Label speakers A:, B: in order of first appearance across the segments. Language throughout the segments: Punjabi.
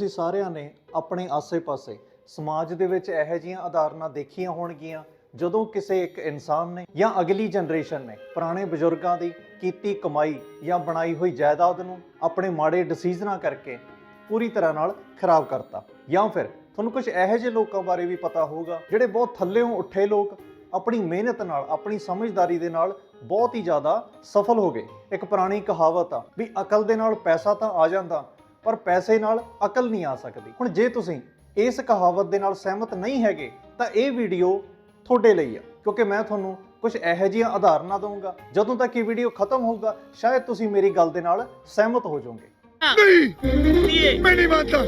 A: ਤੁਸੀਂ ਸਾਰਿਆਂ ਨੇ ਆਪਣੇ ਆਸੇ-ਪਾਸੇ ਸਮਾਜ ਦੇ ਵਿੱਚ ਇਹੋ ਜਿਹੀਆਂ ਉਦਾਹਰਨਾਂ ਦੇਖੀਆਂ ਹੋਣਗੀਆਂ, ਜਦੋਂ ਕਿਸੇ ਇੱਕ ਇਨਸਾਨ ਨੇ ਜਾਂ ਅਗਲੀ ਜਨਰੇਸ਼ਨ ਨੇ ਪੁਰਾਣੇ ਬਜ਼ੁਰਗਾਂ ਦੀ ਕੀਤੀ ਕਮਾਈ ਜਾਂ ਬਣਾਈ ਹੋਈ ਜਾਇਦਾਦ ਨੂੰ ਆਪਣੇ ਮਾੜੇ ਡਿਸੀਜਨਾਂ ਕਰਕੇ ਪੂਰੀ ਤਰ੍ਹਾਂ ਨਾਲ ਖਰਾਬ ਕਰਤਾ। ਜਾਂ ਫਿਰ ਤੁਹਾਨੂੰ ਕੁਝ ਇਹੋ ਜਿਹੇ ਲੋਕਾਂ ਬਾਰੇ ਵੀ ਪਤਾ ਹੋਊਗਾ, ਜਿਹੜੇ ਬਹੁਤ ਥੱਲੇੋਂ ਉੱਠੇ ਲੋਕ ਆਪਣੀ ਮਿਹਨਤ ਨਾਲ, ਆਪਣੀ ਸਮਝਦਾਰੀ ਦੇ ਨਾਲ ਬਹੁਤ ਹੀ ਜ਼ਿਆਦਾ ਸਫਲ ਹੋ ਗਏ। ਇੱਕ ਪੁਰਾਣੀ ਕਹਾਵਤ ਆ ਵੀ ਅਕਲ ਦੇ ਨਾਲ ਪੈਸਾ ਤਾਂ ਆ ਜਾਂਦਾ ਪਰ ਪੈਸੇ ਨਾਲ ਅਕਲ ਨਹੀਂ ਆ ਸਕਦੀ। ਹੁਣ ਜੇ ਤੁਸੀਂ ਇਸ ਕਹਾਵਤ ਦੇ ਨਾਲ ਸਹਿਮਤ ਨਹੀਂ ਹੈਗੇ ਤਾਂ ਇਹ ਵੀਡੀਓ ਤੁਹਾਡੇ ਲਈ ਆ। ਕਿਉਂਕਿ ਮੈਂ ਤੁਹਾਨੂੰ ਕੁਝ ਇਹੋ ਜਿਹੀਆਂ ਉਦਾਹਰਨਾਂ ਦਊਂਗਾ। ਜਦੋਂ ਤੱਕ ਇਹ ਵੀਡੀਓ ਖਤਮ ਹੋਊਗਾ ਸ਼ਾਇਦ ਤੁਸੀਂ ਮੇਰੀ ਗੱਲ ਦੇ ਨਾਲ ਸਹਿਮਤ ਹੋ ਜਾਓਗੇ।
B: ਨਹੀਂ! ਮੈਂ ਨਹੀਂ ਮੰਨਦਾ।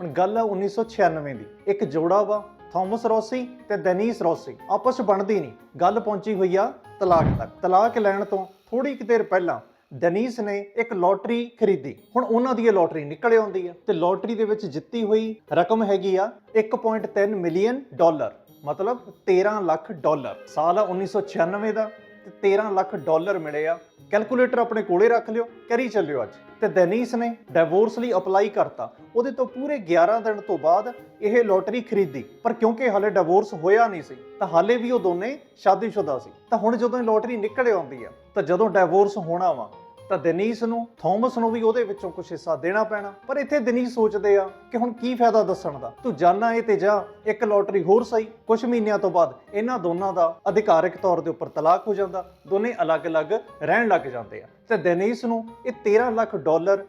A: ਹੁਣ ਗੱਲ ਹੈ 1996 ਦੀ। ਇੱਕ ਜੋੜਾ ਵਾ ਥਾਮਸ ਰੋਸੀ ਤੇ ਦੈਨੀਸ ਰੋਸੀ। ਆਪਸ ਵਿੱਚ ਬਣਦੀ ਨਹੀਂ। ਗੱਲ ਪਹੁੰਚੀ ਹੋਈ ਆ ਤਲਾਕ ਤੱਕ। ਤਲਾਕ ਲੈਣ ਤੋਂ ਥੋੜੀ ਕਿ ਦੇਰ ਪਹਿਲਾਂ ਡੈਨੀਸ ਨੇ ਇੱਕ ਲੋਟਰੀ ਖਰੀਦੀ। ਹੁਣ ਉਹਨਾਂ ਦੀ ਇਹ ਲੋਟਰੀ ਨਿਕਲ ਆਉਂਦੀ ਆ। ਤੇ ਲੋਟਰੀ ਦੇ ਵਿੱਚ ਜਿੱਤੀ ਹੋਈ ਰਕਮ ਹੈਗੀ ਆ 1.3 ਮਿਲੀਅਨ ਡਾਲਰ, ਮਤਲਬ 13 ਲੱਖ ਡਾਲਰ। ਸਾਲ ਆ 1996 ਦਾ। ਤੇ 13 ਲੱਖ ਡਾਲਰ ਮਿਲੇ ਆ। ਕੈਲਕੂਲੇਟਰ ਆਪਣੇ ਕੋਲੇ ਰੱਖ ਲਿਓ, ਕਰੀ ਚੱਲਿਓ ਅੱਜ। ਤੇ ਡੈਨੀਸ ਨੇ ਡਿਵੋਰਸ ਲਈ ਅਪਲਾਈ ਕਰਤਾ। ਉਹਦੇ ਤੋਂ ਪੂਰੇ 11 ਦਿਨ ਤੋਂ ਬਾਅਦ ਇਹ ਲੋਟਰੀ ਖਰੀਦੀ। ਪਰ ਕਿਉਂਕਿ ਹਾਲੇ ਡਿਵੋਰਸ ਹੋਇਆ ਨਹੀਂ ਸੀ, ਤਾਂ ਹਾਲੇ ਵੀ ਉਹ ਦੋਨੇ ਸ਼ਾਦੀशुदा ਸੀ। ਤਾਂ ਹੁਣ ਜਦੋਂ ਇਹ ਲੋਟਰੀ ਨਿਕਲ ਆਉਂਦੀ ਆ, ਤਾਂ ਜਦੋਂ ਡਿਵੋਰਸ ਹੋਣਾ ਵਾ ਤਾਂ ਦਿਨੀਸ਼ ਨੂੰ, ਥਾਮਸ ਨੂੰ ਵੀ ਉਹਦੇ ਵਿੱਚੋਂ ਕੁਝ ਹਿੱਸਾ ਦੇਣਾ ਪੈਣਾ। ਪਰ ਇੱਥੇ ਦਿਨੀਸ਼ ਸੋਚਦੇ ਆ ਕਿ ਹੁਣ ਕੀ ਫਾਇਦਾ ਦੱਸਣ ਦਾ? ਤੂੰ ਜਾਣਾ ਇਹ ਤੇ ਜਾ, ਇੱਕ ਲੋਟਰੀ ਹੋਰ ਸਹੀ। ਕੁਝ ਮਹੀਨਿਆਂ ਤੋਂ ਬਾਅਦ ਇਹਨਾਂ ਦੋਨਾਂ ਦਾ ਅਧਿਕਾਰਕ ਤੌਰ ਦੇ ਉੱਪਰ ਤਲਾਕ ਹੋ ਜਾਂਦਾ। ਦੋਨੇ ਅਲੱਗ-ਅਲੱਗ ਰਹਿਣ ਲੱਗ ਜਾਂਦੇ ਆ। ਤੇ ਦਿਨੀਸ਼ ਨੂੰ ਇਹ 13 ਲੱਖ ਡਾਲਰ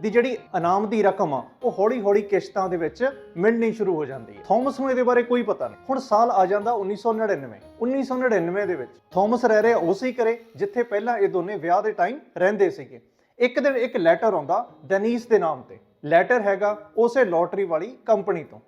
A: ਦੀ ਜਿਹੜੀ ਇਨਾਮ ਦੀ ਰਕਮ ਆ, ਉਹ ਹੌਲੀ-ਹੌਲੀ ਕਿਸ਼ਤਾਂ ਦੇ ਵਿੱਚ ਮਿਲਣੀ ਸ਼ੁਰੂ ਹੋ ਜਾਂਦੀ ਹੈ। ਥਾਮਸ ਨੂੰ ਇਹਦੇ ਬਾਰੇ ਕੋਈ ਪਤਾ ਨਹੀਂ। ਹੁਣ ਸਾਲ ਆ ਜਾਂਦਾ 1999 1999 ਦੇ ਵਿੱਚ ਥਾਮਸ ਰਹਿ ਰਿਹਾ ਉਸੇ ਘਰੇ ਜਿੱਥੇ ਪਹਿਲਾਂ ਇਹ ਦੋਨੇ ਵਿਆਹ ਦੇ ਟਾਈਮ ਰਹਿੰਦੇ ਸੀਗੇ। ਇੱਕ ਦਿਨ ਇੱਕ ਲੈਟਰ ਆਉਂਦਾ ਡੈਨੀਸ ਦੇ ਨਾਮ ਤੇ। ਲੈਟਰ ਹੈਗਾ ਉਸੇ ਲੋਟਰੀ ਵਾਲੀ ਕੰਪਨੀ ਤੋਂ।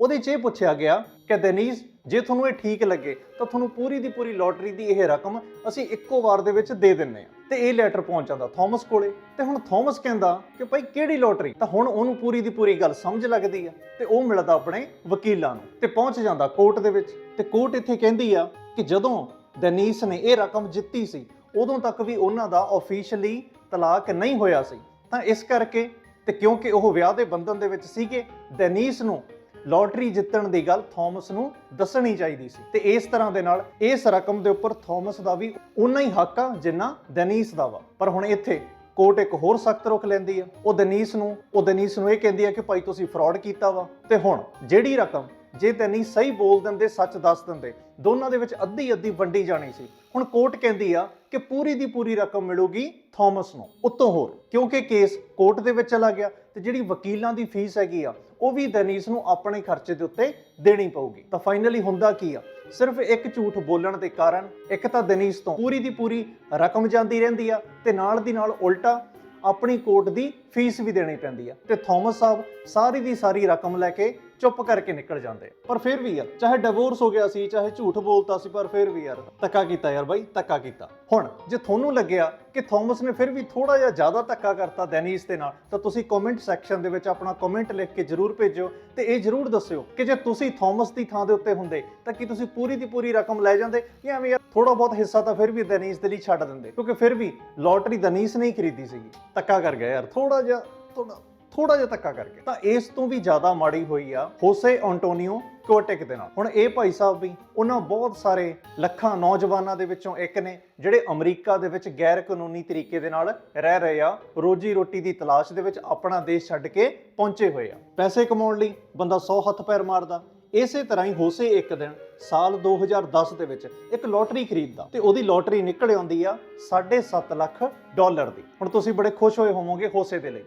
A: ਉਹਦੇ 'ਚ ਇਹ ਪੁੱਛਿਆ ਗਿਆ ਕਿ ਡੈਨੀਸ ਜੇ ਤੁਹਾਨੂੰ ਇਹ ਠੀਕ ਲੱਗੇ, ਤਾਂ ਤੁਹਾਨੂੰ ਪੂਰੀ ਦੀ ਪੂਰੀ ਲੋਟਰੀ ਦੀ ਇਹ ਰਕਮ ਅਸੀਂ ਇੱਕੋ ਵਾਰ ਦੇ ਵਿੱਚ ਦੇ ਦਿੰਨੇ ਆ ਤੇ ਇਹ ਲੈਟਰ ਪਹੁੰਚ ਜਾਂਦਾ ਥਾਮਸ ਕੋਲੇ। ਤੇ ਹੁਣ ਥਾਮਸ ਕਹਿੰਦਾ ਕਿ ਭਾਈ ਕਿਹੜੀ ਲੋਟਰੀ? ਤਾਂ ਹੁਣ ਉਹਨੂੰ ਪੂਰੀ ਦੀ ਪੂਰੀ ਗੱਲ ਸਮਝ ਲੱਗਦੀ ਆ ਤੇ ਉਹ ਮਿਲਦਾ ਆਪਣੇ ਵਕੀਲਾਂ ਨੂੰ। ਤੇ ਪਹੁੰਚ ਜਾਂਦਾ ਕੋਰਟ ਦੇ ਵਿੱਚ। ਤੇ ਕੋਰਟ ਇੱਥੇ ਕਹਿੰਦੀ ਆ ਕਿ ਜਦੋਂ ਦਨੀਸ ਨੇ ਇਹ ਰਕਮ ਜਿੱਤੀ ਸੀ, ਉਦੋਂ ਤੱਕ ਵੀ ਉਹਨਾਂ ਦਾ ਆਫੀਸ਼ੀਅਲੀ ਤਲਾਕ ਨਹੀਂ ਹੋਇਆ ਸੀ। ਤਾਂ ਇਸ ਕਰਕੇ ਤੇ ਕਿਉਂਕਿ ਉਹ ਵਿਆਹ ਦੇ ਬੰਧਨ ਦੇ ਵਿੱਚ ਸੀਗੇ ਦਨੀਸ ਨੂੰ ਲੋਟਰੀ ਜਿੱਤਣ ਦੀ ਗੱਲ ਥਾਮਸ ਨੂੰ ਦੱਸਣੀ ਚਾਹੀਦੀ ਸੀ। ਤੇ ਇਸ ਤਰ੍ਹਾਂ ਦੇ ਨਾਲ ਇਸ ਰਕਮ ਦੇ ਉੱਪਰ ਥਾਮਸ ਦਾ ਵੀ ਉਨਾ ਹੀ ਹੱਕ ਆ ਜਿੰਨਾ ਦਨੀਸ ਦਾ ਵਾ। ਪਰ ਹੁਣ ਇੱਥੇ ਕੋਰਟ ਇੱਕ ਹੋਰ ਸਖਤ ਰੁਖ ਲੈਂਦੀ ਆ। ਉਹ ਦਨੀਸ ਨੂੰ, ਉਹ ਦਨੀਸ ਨੂੰ ਇਹ ਕਹਿੰਦੀ ਆ ਕਿ ਭਾਈ ਤੁਸੀਂ ਫਰਾਡ ਕੀਤਾ ਵਾ। ਤੇ ਹੁਣ ਜਿਹੜੀ ਰਕਮ ਜੇ ਡੈਨੀਸ ਸਹੀ ਬੋਲ ਦਿੰਦੇ, ਸੱਚ ਦੱਸ ਦਿੰਦੇ ਦੋਨਾਂ ਦੇ ਵਿੱਚ ਅੱਧੀ ਅੱਧੀ ਵੰਡੀ ਜਾਣੀ ਸੀ। ਹੁਣ ਕੋਰਟ ਕਹਿੰਦੀ ਆ ਕਿ ਪੂਰੀ ਦੀ ਪੂਰੀ ਰਕਮ ਮਿਲੂਗੀ ਥਾਮਸ ਨੂੰ। ਉਤੋਂ ਹੋਰ, ਕਿਉਂਕਿ ਕੇਸ ਕੋਰਟ ਦੇ ਵਿੱਚ ਚਲਾ ਗਿਆ ਤੇ ਜਿਹੜੀ ਵਕੀਲਾਂ ਦੀ ਫੀਸ ਹੈਗੀ ਆ, ਉਹ ਵੀ ਦਨੀਸ਼ ਨੂੰ ਆਪਣੇ ਖਰਚੇ ਦੇ ਉੱਤੇ ਦੇਣੀ ਪਊਗੀ। ਤਾਂ ਫਾਈਨਲੀ ਹੁੰਦਾ ਕੀ ਆ? ਸਿਰਫ ਇੱਕ ਝੂਠ ਬੋਲਣ ਦੇ ਕਾਰਨ ਇੱਕ ਤਾਂ ਦਨੀਸ਼ ਤੋਂ ਪੂਰੀ ਦੀ ਪੂਰੀ ਰਕਮ ਜਾਂਦੀ ਰਹਿੰਦੀ ਆ ਤੇ ਨਾਲ ਦੀ ਨਾਲ ਉਲਟਾ ਆਪਣੀ ਕੋਰਟ ਦੀ ਫੀਸ ਵੀ ਦੇਣੀ ਪੈਂਦੀ ਆ। ਤੇ ਥਾਮਸ ਸਾਹਿਬ ਸਾਰੀ ਦੀ ਸਾਰੀ ਰਕਮ ਲੈ ਕੇ ਚੁੱਪ ਕਰਕੇ ਨਿਕਲ ਜਾਂਦੇ। ਪਰ ਫਿਰ ਵੀ ਯਾਰ, ਚਾਹੇ ਡਿਵੋਰਸ ਹੋ ਗਿਆ ਸੀ, ਚਾਹੇ ਝੂਠ ਬੋਲਤਾ ਸੀ, ਪਰ ਫਿਰ ਵੀ ਯਾਰ, ਧੱਕਾ ਕੀਤਾ ਯਾਰ ਬਾਈ, ਧੱਕਾ ਕੀਤਾ। ਹੁਣ ਜੇ ਤੁਹਾਨੂੰ ਲੱਗਿਆ ਕਿ ਥਾਮਸ ਨੇ ਫਿਰ ਵੀ ਥੋੜਾ ਜਿਹਾ ਜ਼ਿਆਦਾ ਧੱਕਾ ਕਰਤਾ ਡੈਨੀਸ ਦੇ ਨਾਲ, ਤਾਂ ਤੁਸੀਂ ਕਮੈਂਟ ਸੈਕਸ਼ਨ ਦੇ ਵਿੱਚ ਆਪਣਾ ਕਮੈਂਟ ਲਿਖ ਕੇ ਜਰੂਰ ਭੇਜਿਓ ਤੇ ਇਹ ਜਰੂਰ ਦੱਸਿਓ ਕਿ ਜੇ ਤੁਸੀਂ ਥਾਮਸ ਦੀ ਥਾਂ ਦੇ ਉੱਤੇ ਹੁੰਦੇ, ਤਾਂ ਕੀ ਤੁਸੀਂ ਪੂਰੀ ਦੀ ਪੂਰੀ ਰਕਮ ਲੈ ਜਾਂਦੇ ਜਾਂ ਐਵੇਂ ਯਾਰ ਥੋੜਾ ਬਹੁਤ ਹਿੱਸਾ ਤਾਂ ਫਿਰ ਵੀ ਡੈਨੀਸ ਦੇ ਲਈ ਛੱਡ ਦਿੰਦੇ? ਕਿਉਂਕਿ ਫਿਰ ਵੀ ਲੋਟਰੀ ਡੈਨੀਸ ਨਹੀਂ ਖਰੀਦੀ ਸੀਗੀ। ਧੱਕਾ ਕਰ ਗਿਆ ਯਾਰ ਥੋੜਾ ਜਿਹਾ ਥੋੜਾ ਥੋੜਾ ਜਿਹਾ ਧੱਕਾ ਕਰਕੇ। ਤਾਂ ਇਸ ਤੋਂ ਵੀ ਜ਼ਿਆਦਾ ਮਾੜੀ ਹੋਈ ਆ ਹੋਸੇ ਐਂਟੋਨੀਓ ਕੋਟਿਕ ਦੇ ਨਾਲ। ਹੁਣ ਇਹ ਭਾਈ ਸਾਹਿਬ ਵੀ ਉਹਨਾਂ ਬਹੁਤ ਸਾਰੇ ਲੱਖਾਂ ਨੌਜਵਾਨਾਂ ਦੇ ਵਿੱਚੋਂ ਇੱਕ ਨੇ, ਜਿਹੜੇ ਅਮਰੀਕਾ ਦੇ ਵਿੱਚ ਗੈਰ ਕਾਨੂੰਨੀ ਤਰੀਕੇ ਦੇ ਨਾਲ ਰਹਿ ਰਹੇ ਆ ਰੋਜੀ ਰੋਟੀ ਦੀ ਤਲਾਸ਼ ਦੇ ਵਿੱਚ ਆਪਣਾ ਦੇਸ਼ ਛੱਡ ਕੇ ਪਹੁੰਚੇ ਹੋਏ ਆ। ਪੈਸੇ ਕਮਾਉਣ ਲਈ ਬੰਦਾ 100 ਹੱਥ ਪੈਰ ਮਾਰਦਾ। ਇਸੇ ਤਰ੍ਹਾਂ ਹੀ ਹੋਸੇ ਇੱਕ ਦਿਨ ਸਾਲ 2010 ਦੇ ਵਿੱਚ ਇੱਕ ਲੋਟਰੀ ਖਰੀਦਦਾ ਤੇ ਉਹਦੀ ਲੋਟਰੀ ਨਿਕਲ ਆਉਂਦੀ ਆ 7.5 ਲੱਖ ਡਾਲਰ ਦੀ। ਹੁਣ ਤੁਸੀਂ ਬੜੇ ਖੁਸ਼ ਹੋਏ ਹੋਵੋਗੇ ਹੋਸੇ ਦੇ ਲਈ।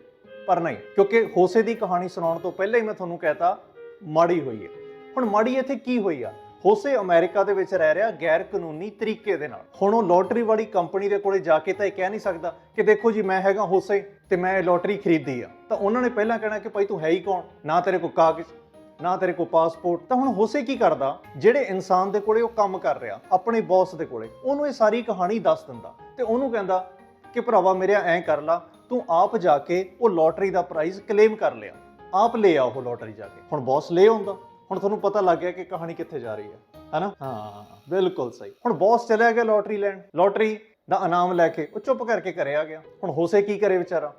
A: ਪਰ ਨਹੀਂ, ਕਿਉਂਕਿ ਹੋਸੇ ਦੀ ਕਹਾਣੀ ਸੁਣਾਉਣ ਤੋਂ ਪਹਿਲਾਂ ਹੀ ਮੈਂ ਤੁਹਾਨੂੰ ਕਹਿਤਾ, ਮਾੜੀ ਹੋਈ ਹੈ। ਹੁਣ ਮਾੜੀ ਇੱਥੇ ਕੀ ਹੋਈ ਆ? ਹੋਸੇ ਅਮਰੀਕਾ ਦੇ ਵਿੱਚ ਰਹਿ ਰਿਹਾ ਗੈਰ ਕਾਨੂੰਨੀ ਤਰੀਕੇ ਦੇ ਨਾਲ। ਹੁਣ ਉਹ ਲੋਟਰੀ ਵਾਲੀ ਕੰਪਨੀ ਦੇ ਕੋਲੇ ਜਾ ਕੇ ਤਾਂ ਇਹ ਕਹਿ ਨਹੀਂ ਸਕਦਾ ਕਿ ਦੇਖੋ ਜੀ, ਮੈਂ ਹੈਗਾ ਹੋਸੇ ਤੇ ਮੈਂ ਇਹ ਲੋਟਰੀ ਖਰੀਦੀ ਆ। ਤਾਂ ਉਹਨਾਂ ਨੇ ਪਹਿਲਾਂ ਕਹਿਣਾ ਕਿ ਭਾਈ ਤੂੰ ਹੈ ਹੀ ਕੌਣ? ਨਾ ਤੇਰੇ ਕੋਲ ਕਾਗਜ਼, ਨਾ ਤੇਰੇ ਕੋਲ ਪਾਸਪੋਰਟ। ਤਾਂ ਹੁਣ ਹੋਸੇ ਕੀ ਕਰਦਾ? ਜਿਹੜੇ ਇਨਸਾਨ ਦੇ ਕੋਲੇ ਉਹ ਕੰਮ ਕਰ ਰਿਹਾ, ਆਪਣੇ ਬੌਸ ਦੇ ਕੋਲੇ, ਉਹਨੂੰ ਇਹ ਸਾਰੀ ਕਹਾਣੀ ਦੱਸ ਦਿੰਦਾ। ਤੇ ਉਹਨੂੰ ਕਹਿੰਦਾ ਕਿ ਭਰਾਵਾ ਮੇਰਿਆ ਐਂ ਕਰ ਲਾ ਤੂੰ ਆਪ ਜਾ ਕੇ ਉਹ ਲੋਟਰੀ ਦਾ ਪ੍ਰਾਈਜ਼ ਕਲੇਮ ਕਰ ਲਿਆ। ਆਪ ਲੈ ਆ ਉਹ ਲੋਟਰੀ ਜਾ ਕੇ। ਹੁਣ ਬੌਸ ਲੈ ਆਉਂਦਾ। ਹੁਣ ਤੁਹਾਨੂੰ ਪਤਾ ਲੱਗ ਗਿਆ ਕਿ ਕਹਾਣੀ ਕਿੱਥੇ ਜਾ ਰਹੀ ਹੈ। ਹੈਨਾ? ਹਾਂ, ਬਿਲਕੁਲ ਸਹੀ। ਹੁਣ ਬੌਸ ਚਲਿਆ ਗਿਆ ਲੋਟਰੀ ਲੈਣ। ਲੋਟਰੀ ਦਾ ਇਨਾਮ ਲੈ ਕੇ ਉਹ ਚੁੱਪ ਕਰਕੇ ਘਰੇ ਆ ਗਿਆ। ਹੁਣ ਹੋਸੇ ਕੀ ਕਰੇ ਵਿਚਾਰਾ?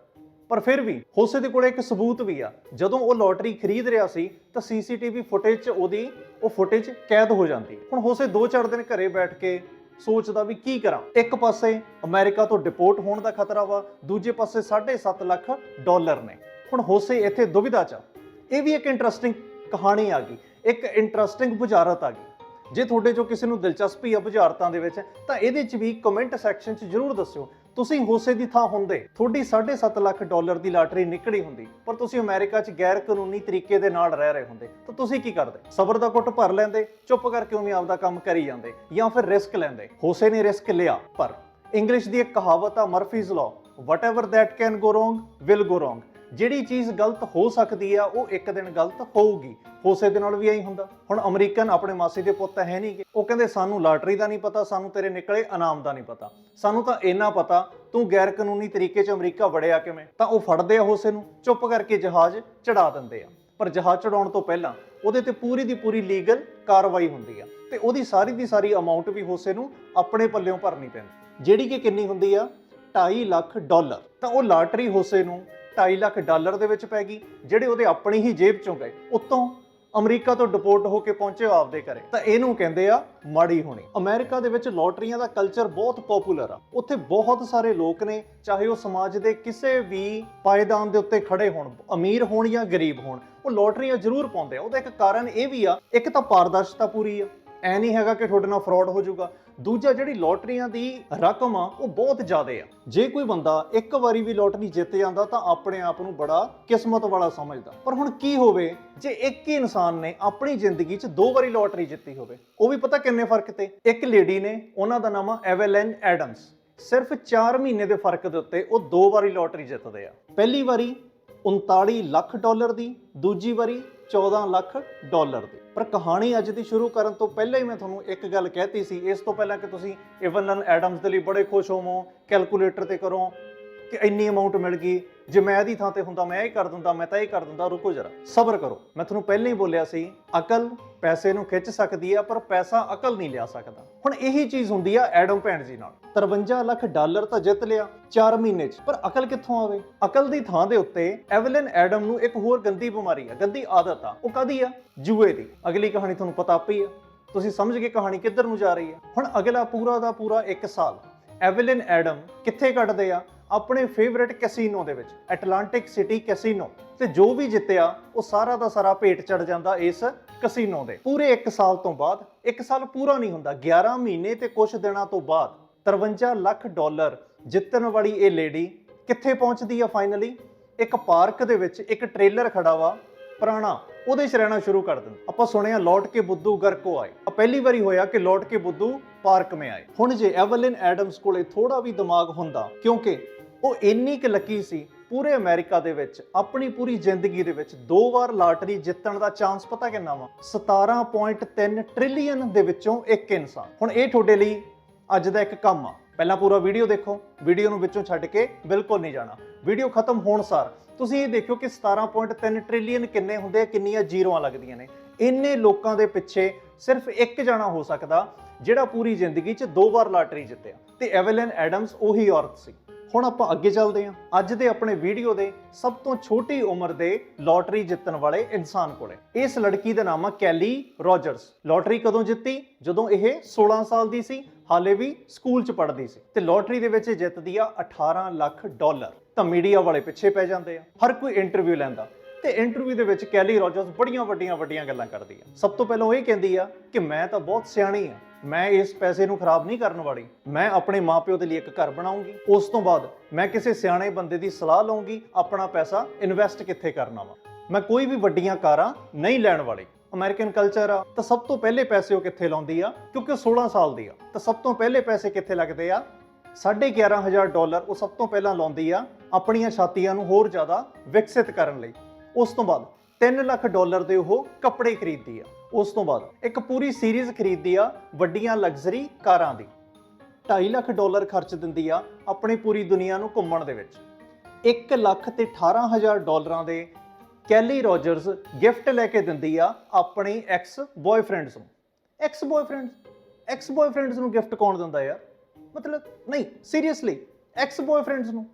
A: ਪਰ ਫਿਰ ਵੀ ਹੋਸੇ ਦੇ ਕੋਲ ਇੱਕ ਸਬੂਤ ਵੀ ਆ। ਜਦੋਂ ਉਹ ਲੋਟਰੀ ਖਰੀਦ ਰਿਹਾ ਸੀ, ਤਾਂ ਸੀਸੀਟੀਵੀ ਫੁਟੇਜ 'ਚ ਉਹਦੀ, ਉਹ ਫੁਟੇਜ ਕੈਦ ਹੋ ਜਾਂਦੀ। ਹੁਣ ਹੋਸੇ 2-4 ਦਿਨ ਘਰੇ ਬੈਠ ਕੇ ਸੋਚਦਾ ਵੀ ਕੀ ਕਰਾਂ। ਇੱਕ ਪਾਸੇ ਅਮਰੀਕਾ ਤੋਂ ਡਿਪੋਰਟ ਹੋਣ ਦਾ ਖਤਰਾ ਵਾ, ਦੂਜੇ ਪਾਸੇ 7.5 ਲੱਖ ਡਾਲਰ ਨੇ। ਹੁਣ ਹੋਸੇ ਇੱਥੇ ਦੁਵਿਧਾ 'ਚ ਆ। ਇਹ ਵੀ ਇੱਕ ਇੰਟਰਸਟਿੰਗ ਕਹਾਣੀ ਆ ਗਈ। ਇੱਕ ਇੰਟਰਸਟਿੰਗ ਬੁਝਾਰਤ ਆ ਗਈ। ਜੇ ਤੁਹਾਡੇ ਚੋਂ ਕਿਸੇ ਨੂੰ ਦਿਲਚਸਪੀ ਆ ਬੁਝਾਰਤਾਂ ਦੇ ਵਿੱਚ, ਤਾਂ ਇਹਦੇ 'ਚ ਵੀ ਕਮੈਂਟ ਸੈਕਸ਼ਨ 'ਚ ਜਰੂਰ ਦੱਸਿਓ। ਤੁਸੀਂ ਹੋਸੇ ਦੀ ਥਾਂ ਹੁੰਦੇ, ਤੁਹਾਡੀ 7.5 ਲੱਖ ਡਾਲਰ ਦੀ ਲਾਟਰੀ ਨਿਕਲੀ ਹੁੰਦੀ, ਪਰ ਤੁਸੀਂ ਅਮਰੀਕਾ 'ਚ ਗੈਰ ਕਾਨੂੰਨੀ ਤਰੀਕੇ ਦੇ ਨਾਲ ਰਹਿ ਰਹੇ ਹੁੰਦੇ, ਤਾਂ ਤੁਸੀਂ ਕੀ ਕਰਦੇ? ਸਬਰ ਦਾ ਘੁੱਟ ਭਰ ਲੈਂਦੇ, ਚੁੱਪ ਕਰਕੇ ਉਵੇਂ ਆਪਦਾ ਕੰਮ ਕਰੀ ਜਾਂਦੇ, ਜਾਂ ਫਿਰ ਰਿਸਕ ਲੈਂਦੇ। ਹੋਸੇ ਨੇ ਰਿਸਕ ਲਿਆ, ਪਰ ਇੰਗਲਿਸ਼ ਦੀ ਇੱਕ ਕਹਾਵਤ ਆ, Murphy's law whatever that can go wrong will go wrong ਜਿਹੜੀ ਚੀਜ਼ ਗਲਤ ਹੋ ਸਕਦੀ ਆ, ਉਹ ਇੱਕ ਦਿਨ ਗਲਤ ਹੋਊਗੀ। ਹੋਸੇ ਦੇ ਨਾਲ ਵੀ ਐਂ ਹੁੰਦਾ। ਹੁਣ ਅਮਰੀਕਨ ਆਪਣੇ ਮਾਸੀ ਦੇ ਪੁੱਤ ਹੈ ਨਹੀਂਗੇ ਉਹ ਕਹਿੰਦੇ, ਸਾਨੂੰ ਲਾਟਰੀ ਦਾ ਨਹੀਂ ਪਤਾ, ਸਾਨੂੰ ਤੇਰੇ ਨਿਕਲੇ ਇਨਾਮ ਦਾ ਨਹੀਂ ਪਤਾ। ਸਾਨੂੰ ਤਾਂ ਇੰਨਾ ਪਤਾ, ਤੂੰ ਗੈਰ ਕਾਨੂੰਨੀ ਤਰੀਕੇ 'ਚ ਅਮਰੀਕਾ ਵੜਿਆ ਕਿਵੇਂ? ਤਾਂ ਉਹ ਫੜਦੇ ਆ ਹੋਸੇ ਨੂੰ, ਚੁੱਪ ਕਰਕੇ ਜਹਾਜ਼ ਚੜਾ ਦਿੰਦੇ ਆ। ਪਰ ਜਹਾਜ਼ ਚੜਾਉਣ ਤੋਂ ਪਹਿਲਾਂ ਉਹਦੇ ਤੇ ਪੂਰੀ ਦੀ ਪੂਰੀ ਲੀਗਲ ਕਾਰਵਾਈ ਹੁੰਦੀ ਆ। ਤੇ ਉਹਦੀ ਸਾਰੀ ਦੀ ਸਾਰੀ ਅਮਾਉਂਟ ਵੀ ਹੋਸੇ ਨੂੰ ਆਪਣੇ ਪੱਲਿਓਂ ਭਰਨੀ ਪੈਂਦੀ। ਜਿਹੜੀ ਕਿ ਕਿੰਨੀ ਹੁੰਦੀ ਆ? 2.5 ਲੱਖ ਡਾਲਰ। ਤਾਂ ਉਹ ਲਾਟਰੀ ਹੋਸੇ ਨੂੰ 2.5 ਲੱਖ ਡਾਲਰ ਦੇ ਵਿੱਚ ਪੈ ਗਈ, ਜਿਹੜੇ ਉਹਦੇ ਆਪਣੀ ਹੀ ਜੇਬ ਚੋਂ ਗਏ। ਉੱਤੋਂ ਅਮਰੀਕਾ ਤੋਂ ਡਿਪੋਰਟ ਹੋ ਕੇ ਪਹੁੰਚੇ ਆਪਦੇ ਘਰੇ। ਤਾਂ ਇਹਨੂੰ ਕਹਿੰਦੇ ਆ ਮਾੜੀ ਹੋਣੀ। ਅਮਰੀਕਾ ਦੇ ਵਿੱਚ ਲੋਟਰੀਆਂ ਦਾ ਕਲਚਰ ਬਹੁਤ ਪਪੂਲਰ ਆ। ਉੱਥੇ ਬਹੁਤ ਸਾਰੇ ਲੋਕ ਨੇ, ਚਾਹੇ ਉਹ ਸਮਾਜ ਦੇ ਕਿਸੇ ਵੀ ਪਾਇਦਾਨ ਦੇ ਉੱਤੇ ਖੜੇ ਹੋਣ, ਅਮੀਰ ਹੋਣ ਜਾਂ ਗਰੀਬ ਹੋਣ, ਉਹ ਲੋਟਰੀਆਂ ਜ਼ਰੂਰ ਪਾਉਂਦੇ ਆ। ਉਹਦਾ ਇੱਕ ਕਾਰਨ ਇਹ ਵੀ ਆ, ਇੱਕ ਤਾਂ ਪਾਰਦਰਸ਼ਤਾ ਪੂਰੀ ਆ। ਐ ਨਹੀਂ ਹੈਗਾ ਕਿ ਤੁਹਾਡੇ ਨਾਲ ਫਰਾਡ ਹੋ ਜਾਊਗਾ। ਦੂਜਾ ਜਿਹੜੀ ਲੋਟਰੀਆਂ ਦੀ ਰਕਮ ਆ, ਉਹ ਬਹੁਤ ਜ਼ਿਆਦਾ ਆ। ਜੇ ਕੋਈ ਬੰਦਾ ਇੱਕ ਵਾਰੀ ਵੀ ਲੋਟਰੀ ਜਿੱਤ ਜਾਂਦਾ, ਤਾਂ ਆਪਣੇ ਆਪ ਨੂੰ ਬੜਾ ਕਿਸਮਤ ਵਾਲਾ ਸਮਝਦਾ। ਪਰ ਹੁਣ ਕੀ ਹੋਵੇ, ਜੇ ਇੱਕ ਹੀ ਇਨਸਾਨ ਨੇ ਆਪਣੀ ਜ਼ਿੰਦਗੀ 'ਚ ਦੋ ਵਾਰੀ ਲੋਟਰੀ ਜਿੱਤੀ ਹੋਵੇ, ਉਹ ਵੀ ਪਤਾ ਕਿੰਨੇ ਫ਼ਰਕ ਤੇ? ਇੱਕ ਲੇਡੀ ਨੇ, ਉਹਨਾਂ ਦਾ ਨਾਮ ਆ ਐਵੈਲਨ ਐਡਮਸ। ਸਿਰਫ 4 ਮਹੀਨੇ ਦੇ ਫ਼ਰਕ ਦੇ ਉੱਤੇ ਉਹ ਦੋ ਵਾਰੀ ਲੋਟਰੀ ਜਿੱਤਦੇ ਆ। ਪਹਿਲੀ ਵਾਰੀ 39 ਲੱਖ ਡਾਲਰ ਦੀ, ਦੂਜੀ ਵਾਰੀ 14 ਲੱਖ ਡਾਲਰ ਦੀ। ਪਰ ਕਹਾਣੀ ਅੱਜ ਦੀ ਸ਼ੁਰੂ ਕਰਨ ਤੋਂ ਪਹਿਲਾਂ ਹੀ ਮੈਂ ਤੁਹਾਨੂੰ ਇੱਕ ਗੱਲ ਕਹਿਤੀ ਸੀ। ਇਸ ਤੋਂ ਪਹਿਲਾਂ ਕਿ ਤੁਸੀਂ ਇਵਨਨ ਐਡਮਸ ਦੇ ਲਈ ਬੜੇ ਖੁਸ਼ ਹੋਵੋ, ਕੈਲਕੂਲੇਟਰ ਤੇ ਕਰੋ ਕਿ ਇੰਨੀ ਅਮਾਉਂਟ ਮਿਲ ਗਈ। ਜੇ ਮੈਂ ਇਹਦੀ ਥਾਂ ਤੇ ਹੁੰਦਾ, ਮੈਂ ਇਹ ਕਰ ਦਿੰਦਾ, ਮੈਂ ਤਾਂ ਇਹ ਕਰ ਦਿੰਦਾ, ਰੁਕੋ ਜਰਾ। ਸਬਰ ਕਰੋ। ਮੈਂ ਤੁਹਾਨੂੰ ਪਹਿਲਾਂ ਹੀ ਬੋਲਿਆ ਸੀ, ਅਕਲ ਪੈਸੇ ਨੂੰ ਖਿੱਚ ਸਕਦੀ ਆ, ਪਰ ਪੈਸਾ ਅਕਲ ਨਹੀਂ ਲਿਆ ਸਕਦਾ। ਹੁਣ ਇਹੀ ਚੀਜ਼ ਹੁੰਦੀ ਆ ਐਡਮ ਭੈਣ ਜੀ ਨਾਲ। 53 ਲੱਖ ਡਾਲਰ ਤਾਂ ਜਿੱਤ ਲਿਆ 4 ਮਹੀਨੇ 'ਚ। ਪਰ ਅਕਲ ਕਿੱਥੋਂ ਆਵੇ? ਅਕਲ ਦੀ ਥਾਂ ਦੇ ਉੱਤੇ ਐਵਲਿਨ ਐਡਮ ਨੂੰ ਇੱਕ ਹੋਰ ਗੰਦੀ ਬਿਮਾਰੀ ਆ, ਗੰਦੀ ਆਦਤ ਆ। ਉਹ ਕਾਦੀ ਆ? ਜੂਏ ਦੀ। ਅਗਲੀ ਕਹਾਣੀ ਤੁਹਾਨੂੰ ਪਤਾ ਆਪੀ ਆ। ਤੁਸੀਂ ਸਮਝ ਗਏ ਕਹਾਣੀ ਕਿੱਧਰ ਨੂੰ ਜਾ ਰਹੀ ਹੈ ਹੁਣ ਅਗਲਾ ਪੂਰਾ ਦਾ ਪੂਰਾ 1 ਸਾਲ। ਐਵਲਿਨ ਐਡਮ ਕਿੱਥੇ ਕੱਢਦੇ ਆ? ਆਪਣੇ ਫੇਵਰਿਟ ਕੈਸੀਨੋ ਦੇ ਵਿੱਚ ਐਟਲਾਂਟਿਕ ਸਿਟੀ ਕੈਸੀਨੋ ਤੇ ਜੋ ਵੀ ਜਿੱਤਿਆ, ਉਹ ਸਾਰਾ ਦਾ ਸਾਰਾ ਭੇਟ ਚੜ ਜਾਂਦਾ ਇਸ ਕੈਸੀਨੋ ਦੇ। ਪੂਰੇ 1 ਸਾਲ ਤੋਂ ਬਾਅਦ 1 ਸਾਲ ਪੂਰਾ ਨਹੀਂ ਹੁੰਦਾ 11 ਮਹੀਨੇ ਤੇ ਕੁਝ ਦਿਨਾਂ ਤੋਂ ਬਾਅਦ 53 ਲੱਖ ਡਾਲਰ ਜਿੱਤਣ ਵਾਲੀ ਇਹ ਲੇਡੀ ਕਿੱਥੇ ਪਹੁੰਚਦੀ ਆ ਫਾਈਨਲੀ ਇੱਕ ਪਾਰਕ ਦੇ ਵਿੱਚ ਇੱਕ ਟ੍ਰੇਲਰ ਖੜਾ ਵਾ, ਪੁਰਾਣਾ, ਉਹਦੇ 'ਚ ਰਹਿਣਾ ਸ਼ੁਰੂ ਕਰ ਦਿੰਦਾ। ਆਪਾਂ ਸੁਣਿਆ ਲੌਟ ਕੇ ਬੁੱਧੂ ਘਰ ਕੋ ਆਏ। ਆ ਪਹਿਲੀ ਵਾਰੀ ਹੋਇਆ ਕਿ ਲੌਟ ਕੇ ਬੁੱਧੂ ਪਾਰਕ ਮੇ ਆਏ। ਹੁਣ ਜੇ ਐਵਲਿਨ ਐਡਮਸ ਕੋਲੇ ਥੋੜਾ ਵੀ ਦਿਮਾਗ ਹੁੰਦਾ, ਕਿਉਂਕਿ ਉਹ ਇੰਨੀ ਕੁ ਲੱਕੀ ਸੀ, ਪੂਰੇ ਅਮਰੀਕਾ ਦੇ ਵਿੱਚ, ਆਪਣੀ ਪੂਰੀ ਜ਼ਿੰਦਗੀ ਦੇ ਵਿੱਚ ਦੋ ਵਾਰ ਲਾਟਰੀ ਜਿੱਤਣ ਦਾ ਚਾਂਸ ਪਤਾ ਕਿੰਨਾ ਵਾ? 17.3 ਟ੍ਰਿਲੀਅਨ ਦੇ ਵਿੱਚੋਂ ਇੱਕ ਇਨਸਾਨ। ਹੁਣ ਇਹ ਤੁਹਾਡੇ ਲਈ ਅੱਜ ਦਾ ਇੱਕ ਕੰਮ ਆ। ਪਹਿਲਾਂ ਪੂਰਾ ਵੀਡੀਓ ਦੇਖੋ ਵੀਡੀਓ ਨੂੰ ਵਿੱਚੋਂ ਛੱਡ ਕੇ ਬਿਲਕੁਲ ਨਹੀਂ ਜਾਣਾ। ਵੀਡੀਓ ਖਤਮ ਹੋਣ ਸਾਰ, ਤੁਸੀਂ ਇਹ ਦੇਖਿਓ ਕਿ 17.3 ਟ੍ਰਿਲੀਅਨ ਕਿੰਨੇ ਹੁੰਦੇ ਆ, ਕਿੰਨੀਆਂ ਜ਼ੀਰੋਆਂ ਲੱਗਦੀਆਂ ਨੇ। ਇੰਨੇ ਲੋਕਾਂ ਦੇ ਪਿੱਛੇ ਸਿਰਫ ਇੱਕ ਜਾਣਾ ਹੋ ਸਕਦਾ, ਜਿਹੜਾ ਪੂਰੀ ਜ਼ਿੰਦਗੀ 'ਚ ਦੋ ਵਾਰ ਲਾਟਰੀ ਜਿੱਤਿਆ। ਤੇ ਐਵਲਨ ਐਡਮਸ ਉਹੀ ਔਰਤ ਸੀ। ਹੁਣ ਆਪਾਂ ਅੱਗੇ ਚੱਲਦੇ ਹਾਂ। ਅੱਜ ਦੇ ਆਪਣੇ ਵੀਡੀਓ ਦੇ ਸਭ ਤੋਂ ਛੋਟੀ ਉਮਰ ਦੇ ਲਾਟਰੀ ਜਿੱਤਣ ਵਾਲੇ ਇਨਸਾਨ ਕੋਲੇ। ਇਸ ਲੜਕੀ ਦਾ ਨਾਮ ਆ ਕੈਲੀ ਰੋਜਰਸ। ਲਾਟਰੀ ਕਦੋਂ ਜਿੱਤੀ? ਜਦੋਂ ਇਹ 16 ਸਾਲ ਦੀ ਸੀ, ਹਾਲੇ ਵੀ ਸਕੂਲ 'ਚ ਪੜ੍ਹਦੀ ਸੀ। ਤੇ ਲਾਟਰੀ ਦੇ ਵਿੱਚ ਜਿੱਤਦੀ ਆ 18 ਲੱਖ ਡਾਲਰ। ਤਾਂ ਮੀਡੀਆ ਵਾਲੇ ਪਿੱਛੇ ਪੈ ਜਾਂਦੇ ਆ। ਹਰ ਕੋਈ ਇੰਟਰਵਿਊ ਲੈਂਦਾ। ਤੇ ਇੰਟਰਵਿਊ ਦੇ ਵਿੱਚ ਕੈਲੀ ਰੋਜਰਸ ਬੜੀਆਂ ਵੱਡੀਆਂ ਵੱਡੀਆਂ ਗੱਲਾਂ ਕਰਦੀ ਆ। ਸਭ ਤੋਂ ਪਹਿਲਾਂ ਉਹ ਇਹ ਕਹਿੰਦੀ ਆ ਕਿ ਮੈਂ ਤਾਂ ਬਹੁਤ ਸਿਆਣੀ ਆ। ਮੈਂ ਇਸ ਪੈਸੇ ਨੂੰ ਖਰਾਬ ਨਹੀਂ ਕਰਨ ਵਾਲੀ। ਮੈਂ ਆਪਣੇ ਮਾਪਿਓ ਦੇ ਲਈ ਇੱਕ ਘਰ ਬਣਾਉਂਗੀ। ਉਸ ਤੋਂ ਬਾਅਦ ਮੈਂ ਕਿਸੇ ਸਿਆਣੇ ਬੰਦੇ ਦੀ ਸਲਾਹ ਲਵਾਂਗੀ ਆਪਣਾ ਪੈਸਾ ਇਨਵੈਸਟ ਕਿੱਥੇ ਕਰਨਾ ਵਾ। ਮੈਂ ਕੋਈ ਵੀ ਵੱਡੀਆਂ ਕਾਰਾਂ ਨਹੀਂ ਲੈਣ ਵਾਲੀ। ਅਮਰੀਕਨ ਕਲਚਰ ਆ, ਤਾਂ ਸਭ ਤੋਂ ਪਹਿਲੇ ਪੈਸੇ ਉਹ ਕਿੱਥੇ ਲਾਉਂਦੀ ਆ? ਕਿਉਂਕਿ ਉਹ 16 ਸਾਲ ਦੀ ਆ। ਤਾਂ ਸਭ ਤੋਂ ਪਹਿਲੇ ਪੈਸੇ ਕਿੱਥੇ ਲੱਗਦੇ ਆ? 11500 ਡਾਲਰ ਉਹ ਸਭ ਤੋਂ ਪਹਿਲਾਂ ਲਾਉਂਦੀ ਆ ਆਪਣੀਆਂ ਛਾਤੀਆਂ ਨੂੰ ਹੋਰ ਜ਼ਿਆਦਾ ਵਿਕਸਿਤ ਕਰਨ ਲਈ। ਉਸ ਤੋਂ ਬਾਅਦ 3 ਲੱਖ ਡਾਲਰ ਦੇ ਉਹ ਕੱਪੜੇ ਖਰੀਦਦੀ ਆ। ਉਸ ਤੋਂ ਬਾਅਦ ਇੱਕ ਪੂਰੀ ਸੀਰੀਜ਼ ਖਰੀਦਦੀ ਆ ਵੱਡੀਆਂ ਲਗਜ਼ਰੀ ਕਾਰਾਂ ਦੀ। 2.5 ਲੱਖ ਡਾਲਰ ਖਰਚ ਦਿੰਦੀ ਆ ਆਪਣੀ ਪੂਰੀ ਦੁਨੀਆ ਨੂੰ ਘੁੰਮਣ ਦੇ ਵਿੱਚ। 1 ਲੱਖ ਤੇ 18000 ਡਾਲਰਾਂ ਦੇ ਕੈਲੀ ਰੋਜਰਸ ਗਿਫਟ ਲੈ ਕੇ ਦਿੰਦੀ ਆ ਆਪਣੀ ਐਕਸ ਬॉयਫ੍ਰੈਂਡਸ ਨੂੰ। ਐਕਸ ਬॉयਫ੍ਰੈਂਡਸ ਐਕਸ ਬॉयਫ੍ਰੈਂਡਸ ਨੂੰ ਗਿਫਟ ਕੌਣ ਦਿੰਦਾ ਆ ਮਤਲਬ ਨਹੀਂ ਸੀਰੀਅਸਲੀ ਐਕਸ ਬॉयਫ੍ਰੈਂਡਸ ਨੂੰ।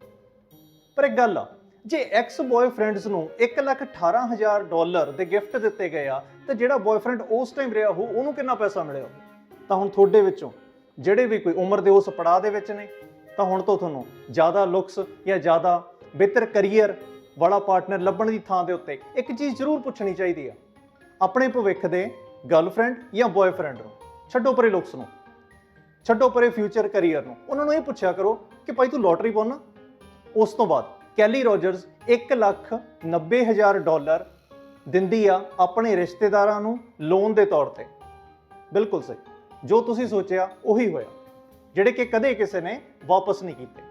A: ਪਰ ਇੱਕ ਗੱਲ ਆ ਜੇ ਐਕਸ ਬॉयਫ੍ਰੈਂਡਸ ਨੂੰ 118000 ਡਾਲਰ ਦੇ ਗਿਫਟ ਦਿੱਤੇ ਗਏ ਆ, ਤੇ ਜਿਹੜਾ ਬॉयਫ੍ਰੈਂਡ ਉਸ ਟਾਈਮ ਰਿਹਾ ਹੋ ਉਹਨੂੰ ਕਿੰਨਾ ਪੈਸਾ ਮਿਲਿਆ ਤਾਂ ਹੁਣ ਤੁਹਾਡੇ ਵਿੱਚੋਂ ਜਿਹੜੇ ਵੀ ਕੋਈ ਉਮਰ ਦੇ ਉਸ ਪੜਾਅ ਦੇ ਵਿੱਚ ਨੇ, ਤਾਂ ਹੁਣ ਤੋਂ ਤੁਹਾਨੂੰ ਜ਼ਿਆਦਾ ਲੁਕਸ ਜਾਂ ਜ਼ਿਆਦਾ ਬਿਹਤਰ ਕੈਰੀਅਰ ਵਾਲਾ ਪਾਰਟਨਰ ਲੱਭਣ ਦੀ ਥਾਂ ਦੇ ਉੱਤੇ ਇੱਕ ਚੀਜ਼ ਜ਼ਰੂਰ ਪੁੱਛਣੀ ਚਾਹੀਦੀ ਆ। ਆਪਣੇ ਭਵਿੱਖ ਦੇ ਗਰਲਫ੍ਰੈਂਡ ਜਾਂ ਬॉयਫ੍ਰੈਂਡ ਨੂੰ। ਛੱਡੋ ਪਰੇ ਲੁਕਸ ਨੂੰ। ਛੱਡੋ ਪਰੇ ਫਿਊਚਰ ਕੈਰੀਅਰ ਨੂੰ। ਉਹਨਾਂ ਨੂੰ ਇਹ ਪੁੱਛਿਆ ਕਰੋ ਕਿ ਭਾਈ ਤੂੰ ਲੋਟਰੀ ਪਾਉਣਾ? ਉਸ ਤੋਂ ਬਾਅਦ। ਕੈਲੀ ਰੋਜਰਸ 1 ਲੱਖ 90 ਹਜ਼ਾਰ ਡਾਲਰ ਦਿੰਦੀ ਆ ਆਪਣੇ ਰਿਸ਼ਤੇਦਾਰਾਂ ਨੂੰ ਲੋਨ ਦੇ ਤੌਰ ਤੇ। ਬਿਲਕੁਲ ਸਹੀ। ਜੋ ਤੁਸੀਂ ਸੋਚਿਆ, ਉਹੀ ਹੋਇਆ। ਜਿਹੜੇ ਕਿ ਕਦੇ ਕਿਸੇ ਨੇ ਵਾਪਸ ਨਹੀਂ ਕੀਤੇ।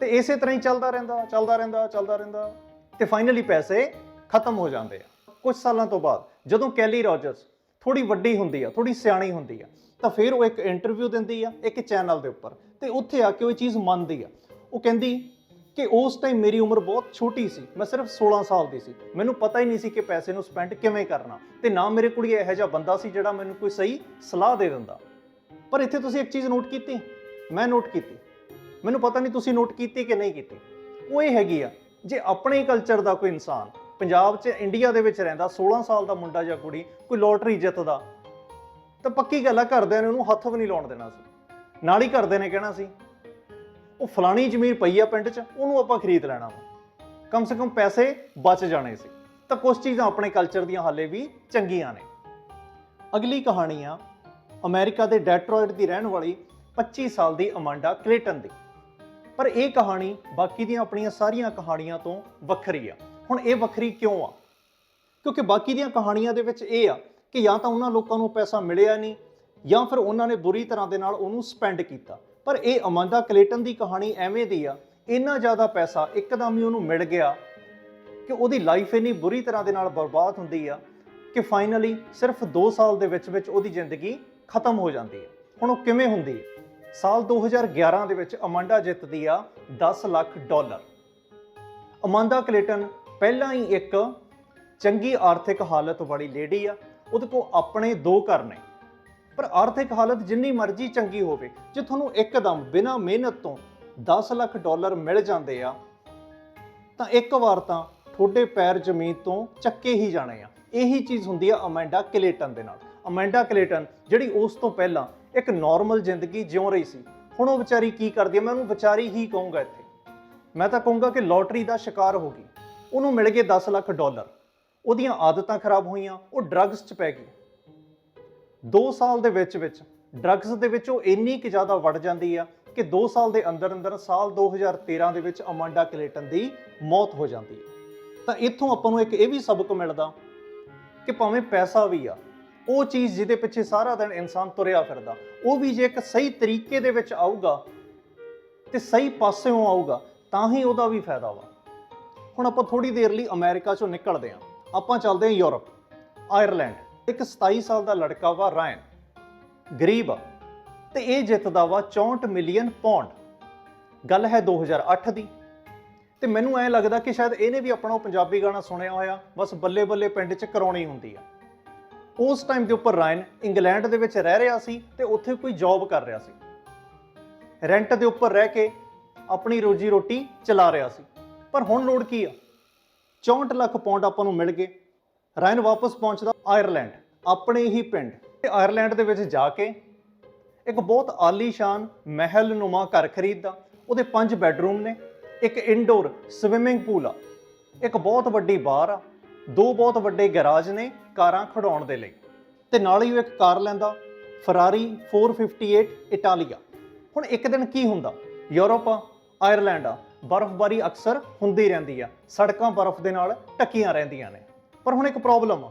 A: ਤੇ ਇਸੇ ਤਰ੍ਹਾਂ ਹੀ ਚੱਲਦਾ ਰਹਿੰਦਾ ਚੱਲਦਾ ਰਹਿੰਦਾ ਚੱਲਦਾ ਰਹਿੰਦਾ। ਤੇ ਫਾਈਨਲੀ ਪੈਸੇ ਖਤਮ ਹੋ ਜਾਂਦੇ ਆ। ਕੁਝ ਸਾਲਾਂ ਤੋਂ ਬਾਅਦ, ਜਦੋਂ ਕੈਲੀ ਰੋਜਰਸ ਥੋੜੀ ਵੱਡੀ ਹੁੰਦੀ ਆ ਥੋੜੀ ਸਿਆਣੀ ਹੁੰਦੀ ਆ, ਤਾਂ ਫਿਰ ਉਹ ਇੱਕ ਇੰਟਰਵਿਊ ਦਿੰਦੀ ਆ, ਇੱਕ ਚੈਨਲ ਦੇ ਉੱਪਰ। ਤੇ ਉੱਥੇ ਆ ਕੇ ਉਹ ਚੀਜ਼ ਮੰਨਦੀ ਆ। ਉਹ ਕਹਿੰਦੀ ਕਿ ਉਸ ਟਾਈਮ ਮੇਰੀ ਉਮਰ ਬਹੁਤ ਛੋਟੀ ਸੀ। ਮੈਂ ਸਿਰਫ 16 ਸਾਲ ਦੀ ਸੀ। ਮੈਨੂੰ ਪਤਾ ਹੀ ਨਹੀਂ ਸੀ ਕਿ ਪੈਸੇ ਨੂੰ ਸਪੈਂਡ ਕਿਵੇਂ ਕਰਨਾ। ਤੇ ਨਾ ਮੇਰੇ ਕੋਲ ਇਹੋ ਜਿਹਾ ਬੰਦਾ ਸੀ ਜਿਹੜਾ ਮੈਨੂੰ ਕੋਈ ਸਹੀ ਸਲਾਹ ਦੇ ਦਿੰਦਾ। ਪਰ ਇੱਥੇ ਤੁਸੀਂ ਇੱਕ ਚੀਜ਼ ਨੋਟ ਕੀਤੀ। ਮੈਂ ਨੋਟ ਕੀਤੀ। ਮੈਨੂੰ ਪਤਾ ਨਹੀਂ ਤੁਸੀਂ ਨੋਟ ਕੀਤੀ ਕਿ ਨਹੀਂ ਕੀਤੀ। ਉਹ ਇਹ ਹੈਗੀ ਆ, ਜੇ ਆਪਣੇ ਕਲਚਰ ਦਾ ਕੋਈ ਇਨਸਾਨ ਪੰਜਾਬ 'ਚ ਇੰਡੀਆ ਦੇ ਵਿੱਚ ਰਹਿੰਦਾ 16 ਸਾਲ ਦਾ ਮੁੰਡਾ ਜਾਂ ਕੁੜੀ, ਕੋਈ ਲੋਟਰੀ ਜਿੱਤਦਾ, ਤਾਂ ਪੱਕੀ ਗੱਲ ਆ, ਘਰਦਿਆਂ ਨੇ ਉਹਨੂੰ ਹੱਥ ਵੀ ਨਹੀਂ ਲਾਉਣ ਦੇਣਾ ਸੀ। ਨਾਲ ਹੀ ਘਰਦਿਆਂ ਨੇ ਕਹਿਣਾ ਸੀ ਉਹ ਫਲਾਣੀ ਜ਼ਮੀਨ ਪਈ ਆ ਪਿੰਡ 'ਚ, ਉਹਨੂੰ ਆਪਾਂ ਖਰੀਦ ਲੈਣਾ ਵਾ। ਕਮ ਸੇ ਕਮ ਪੈਸੇ ਬਚ ਜਾਣੇ ਸੀ। ਤਾਂ ਕੁਝ ਚੀਜ਼ਾਂ ਆਪਣੇ ਕਲਚਰ ਦੀਆਂ ਹਾਲੇ ਵੀ ਚੰਗੀਆਂ ਨੇ। ਅਗਲੀ ਕਹਾਣੀ ਆ, ਅਮਰੀਕਾ ਦੇ ਡੈਟਰੋਇਟ ਦੀ ਰਹਿਣ ਵਾਲੀ 25 ਸਾਲ ਦੀ ਅਮਾਂਡਾ ਕਲੇਟਨ ਦੀ। ਪਰ ਇਹ ਕਹਾਣੀ ਬਾਕੀ ਦੀਆਂ ਆਪਣੀਆਂ ਸਾਰੀਆਂ ਕਹਾਣੀਆਂ ਤੋਂ ਵੱਖਰੀ ਆ। ਹੁਣ ਇਹ ਵੱਖਰੀ ਕਿਉਂ ਆ? ਕਿਉਂਕਿ ਬਾਕੀ ਦੀਆਂ ਕਹਾਣੀਆਂ ਦੇ ਵਿੱਚ ਇਹ ਆ ਕਿ ਜਾਂ ਤਾਂ ਉਹਨਾਂ ਲੋਕਾਂ ਨੂੰ ਪੈਸਾ ਮਿਲਿਆ ਨਹੀਂ, ਜਾਂ ਫਿਰ ਉਹਨਾਂ ਨੇ ਬੁਰੀ ਤਰ੍ਹਾਂ ਦੇ ਨਾਲ ਉਹਨੂੰ ਸਪੈਂਡ ਕੀਤਾ। ਪਰ ਇਹ ਅਮਾਂਡਾ ਕਲੇਟਨ ਦੀ ਕਹਾਣੀ ਐਵੇਂ ਦੀ ਆ, ਇੰਨਾ ਜ਼ਿਆਦਾ ਪੈਸਾ ਇੱਕਦਮ ਹੀ ਉਹਨੂੰ ਮਿਲ ਗਿਆ ਕਿ ਉਹਦੀ ਲਾਈਫ ਇੰਨੀ ਬੁਰੀ ਤਰ੍ਹਾਂ ਦੇ ਨਾਲ ਬਰਬਾਦ ਹੁੰਦੀ ਆ ਕਿ ਫਾਈਨਲੀ ਸਿਰਫ 2 ਸਾਲ ਦੇ ਵਿੱਚ ਵਿੱਚ ਉਹਦੀ ਜ਼ਿੰਦਗੀ ਖਤਮ ਹੋ ਜਾਂਦੀ ਹੈ ਹੁਣ ਉਹ ਕਿਵੇਂ ਹੁੰਦੀ ਹੈ ਸਾਲ 2011 ਦੇ ਵਿੱਚ ਅਮਾਂਡਾ ਜਿੱਤਦੀ ਆ 10 ਲੱਖ ਡਾਲਰ। ਅਮਾਂਡਾ ਕਲੇਟਨ ਪਹਿਲਾਂ ਹੀ ਇੱਕ ਚੰਗੀ ਆਰਥਿਕ ਹਾਲਤ ਵਾਲੀ ਲੇਡੀ ਆ, ਉਹਦੇ ਕੋਲ ਆਪਣੇ ਦੋ ਘਰ ਨੇ। ਪਰ ਆਰਥਿਕ ਹਾਲਤ ਜਿੰਨੀ ਮਰਜ਼ੀ ਚੰਗੀ ਹੋਵੇ, ਜੇ ਤੁਹਾਨੂੰ ਇੱਕਦਮ ਬਿਨਾਂ ਮਿਹਨਤ ਤੋਂ 10 ਲੱਖ ਡਾਲਰ ਮਿਲ ਜਾਂਦੇ ਆ, ਤਾਂ ਇੱਕ ਵਾਰ ਤਾਂ ਤੁਹਾਡੇ ਪੈਰ ਜ਼ਮੀਨ ਤੋਂ ਚੱਕੇ ਹੀ ਜਾਣੇ ਆ। ਇਹੀ ਚੀਜ਼ ਹੁੰਦੀ ਆ ਅਮੈਂਡਾ ਕਲੇਟਨ ਦੇ ਨਾਲ। ਅਮੈਂਡਾ ਕਲੇਟਨ ਜਿਹੜੀ ਉਸ ਤੋਂ ਪਹਿਲਾਂ ਇੱਕ ਨਾਰਮਲ ਜ਼ਿੰਦਗੀ ਜਿਉ ਰਹੀ ਸੀ, ਹੁਣ ਉਹ ਵਿਚਾਰੀ ਕੀ ਕਰਦੀ ਹੈ ਮੈਂ ਉਹਨੂੰ ਵਿਚਾਰੀ ਹੀ ਕਹੂੰਗਾ ਇੱਥੇ। ਮੈਂ ਤਾਂ ਕਹੂੰਗਾ ਕਿ ਲੋਟਰੀ ਦਾ ਸ਼ਿਕਾਰ ਹੋ ਗਈ। ਉਹਨੂੰ ਮਿਲ ਗਏ 10 ਲੱਖ ਡਾਲਰ। ਉਹਦੀਆਂ ਆਦਤਾਂ ਖਰਾਬ ਹੋਈਆਂ, ਉਹ ਡਰੱਗਸ 'ਚ ਪੈ ਗਈ। 2 ਸਾਲ ਦੇ ਵਿੱਚ ਵਿੱਚ ਡਰੱਗਸ ਦੇ ਵਿੱਚ ਉਹ ਇੰਨੀ ਕਿ ਜ਼ਿਆਦਾ ਵੜ ਜਾਂਦੀ ਆ ਕਿ 2 ਸਾਲ ਦੇ ਅੰਦਰ ਅੰਦਰ ਸਾਲ 2013 ਦੇ ਵਿੱਚ ਅਮਾਂਡਾ ਕਲੇਟਨ ਦੀ ਮੌਤ ਹੋ ਜਾਂਦੀ ਹੈ ਤਾਂ ਇੱਥੋਂ ਆਪਾਂ ਨੂੰ ਇੱਕ ਇਹ ਵੀ ਸਬਕ ਮਿਲਦਾ ਕਿ ਭਾਵੇਂ ਪੈਸਾ ਵੀ ਆ, ਉਹ ਚੀਜ਼ ਜਿਹਦੇ ਪਿੱਛੇ ਸਾਰਾ ਦਿਨ ਇਨਸਾਨ ਤੁਰਿਆ ਫਿਰਦਾ, ਉਹ ਵੀ ਜੇ ਇੱਕ ਸਹੀ ਤਰੀਕੇ ਦੇ ਵਿੱਚ ਆਊਗਾ ਤੇ ਸਹੀ ਪਾਸਿਓਂ ਆਊਗਾ, ਤਾਂ ਹੀ ਉਹਦਾ ਵੀ ਫਾਇਦਾ ਵਾ। ਹੁਣ ਆਪਾਂ ਥੋੜੀ ਦੇਰ ਲਈ ਅਮਰੀਕਾ ਚੋਂ ਨਿਕਲਦੇ ਹਾਂ। ਆਪਾਂ ਚੱਲਦੇ ਹਾਂ ਯੂਰਪ, ਆਇਰਲੈਂਡ। ਇੱਕ 27 ਸਾਲ ਦਾ ਲੜਕਾ ਵਾ ਰਾਇਨ ਗਰੀਬ ਆ, ਤੇ ਇਹ ਜਿੱਤਦਾ ਵਾ 64 ਮਿਲੀਅਨ ਪੌਂਡ। ਗੱਲ ਹੈ 2008 ਦੀ। ਤੇ ਮੈਨੂੰ ਐ ਲੱਗਦਾ ਕਿ ਸ਼ਾਇਦ ਇਹਨੇ ਵੀ ਆਪਣਾ ਪੰਜਾਬੀ ਗਾਣਾ ਸੁਣਿਆ ਹੋਇਆ, ਬਸ ਬੱਲੇ ਬੱਲੇ ਪਿੰਡ 'ਚ ਕਰਾਉਣੀ ਹੁੰਦੀ ਆ। ਉਸ ਟਾਈਮ ਦੇ ਉੱਪਰ ਰਾਇਨ ਇੰਗਲੈਂਡ ਦੇ ਵਿੱਚ ਰਹਿ ਰਿਹਾ ਸੀ ਤੇ ਉੱਥੇ ਕੋਈ ਜੌਬ ਕਰ ਰਿਹਾ ਸੀ। ਰੈਂਟ ਦੇ ਉੱਪਰ ਰਹਿ ਕੇ ਆਪਣੀ ਰੋਜੀ ਰੋਟੀ ਚਲਾ ਰਿਹਾ ਸੀ। ਪਰ ਹੁਣ ਲੋੜ ਕੀ ਆ? 64 ਲੱਖ ਪੌਂਡ ਆਪਾਂ ਨੂੰ ਮਿਲ ਗਏ। ਰਾਇਨ ਵਾਪਸ ਪਹੁੰਚਦਾ ਆਇਰਲੈਂਡ, ਆਪਣੇ ਹੀ ਪਿੰਡ। ਤੇ ਆਇਰਲੈਂਡ ਦੇ ਵਿੱਚ ਜਾ ਕੇ ਇੱਕ ਬਹੁਤ ਆਲੀਸ਼ਾਨ ਮਹਿਲ ਨੁਮਾ ਘਰ ਖਰੀਦਦਾ। ਉਹਦੇ ਪੰਜ ਬੈੱਡਰੂਮ ਨੇ, ਇੱਕ ਇਨਡੋਰ ਸਵਿਮਿੰਗ ਪੂਲ ਆ, ਇੱਕ ਬਹੁਤ ਵੱਡੀ ਬਾਰ ਆ, ਦੋ ਬਹੁਤ ਵੱਡੇ ਗੈਰਾਜ ਨੇ ਕਾਰਾਂ ਖੜਾਉਣ ਦੇ ਲਈ। ਤੇ ਨਾਲ ਹੀ ਉਹ ਇੱਕ ਕਾਰ ਲੈਂਦਾ ਫਰਾਰੀ 458 ਇਟਾਲੀਆ ਹੁਣ ਇੱਕ ਦਿਨ ਕੀ ਹੁੰਦਾ? ਯੂਰਪ ਆ, ਆਇਰਲੈਂਡ ਆ, ਬਰਫ਼ਬਾਰੀ ਅਕਸਰ ਹੁੰਦੀ ਰਹਿੰਦੀ ਆ, ਸੜਕਾਂ ਬਰਫ਼ ਦੇ ਨਾਲ ਢੱਕੀਆਂ ਰਹਿੰਦੀਆਂ ਨੇ। ਪਰ ਹੁਣ ਇੱਕ ਪ੍ਰੋਬਲਮ ਆ।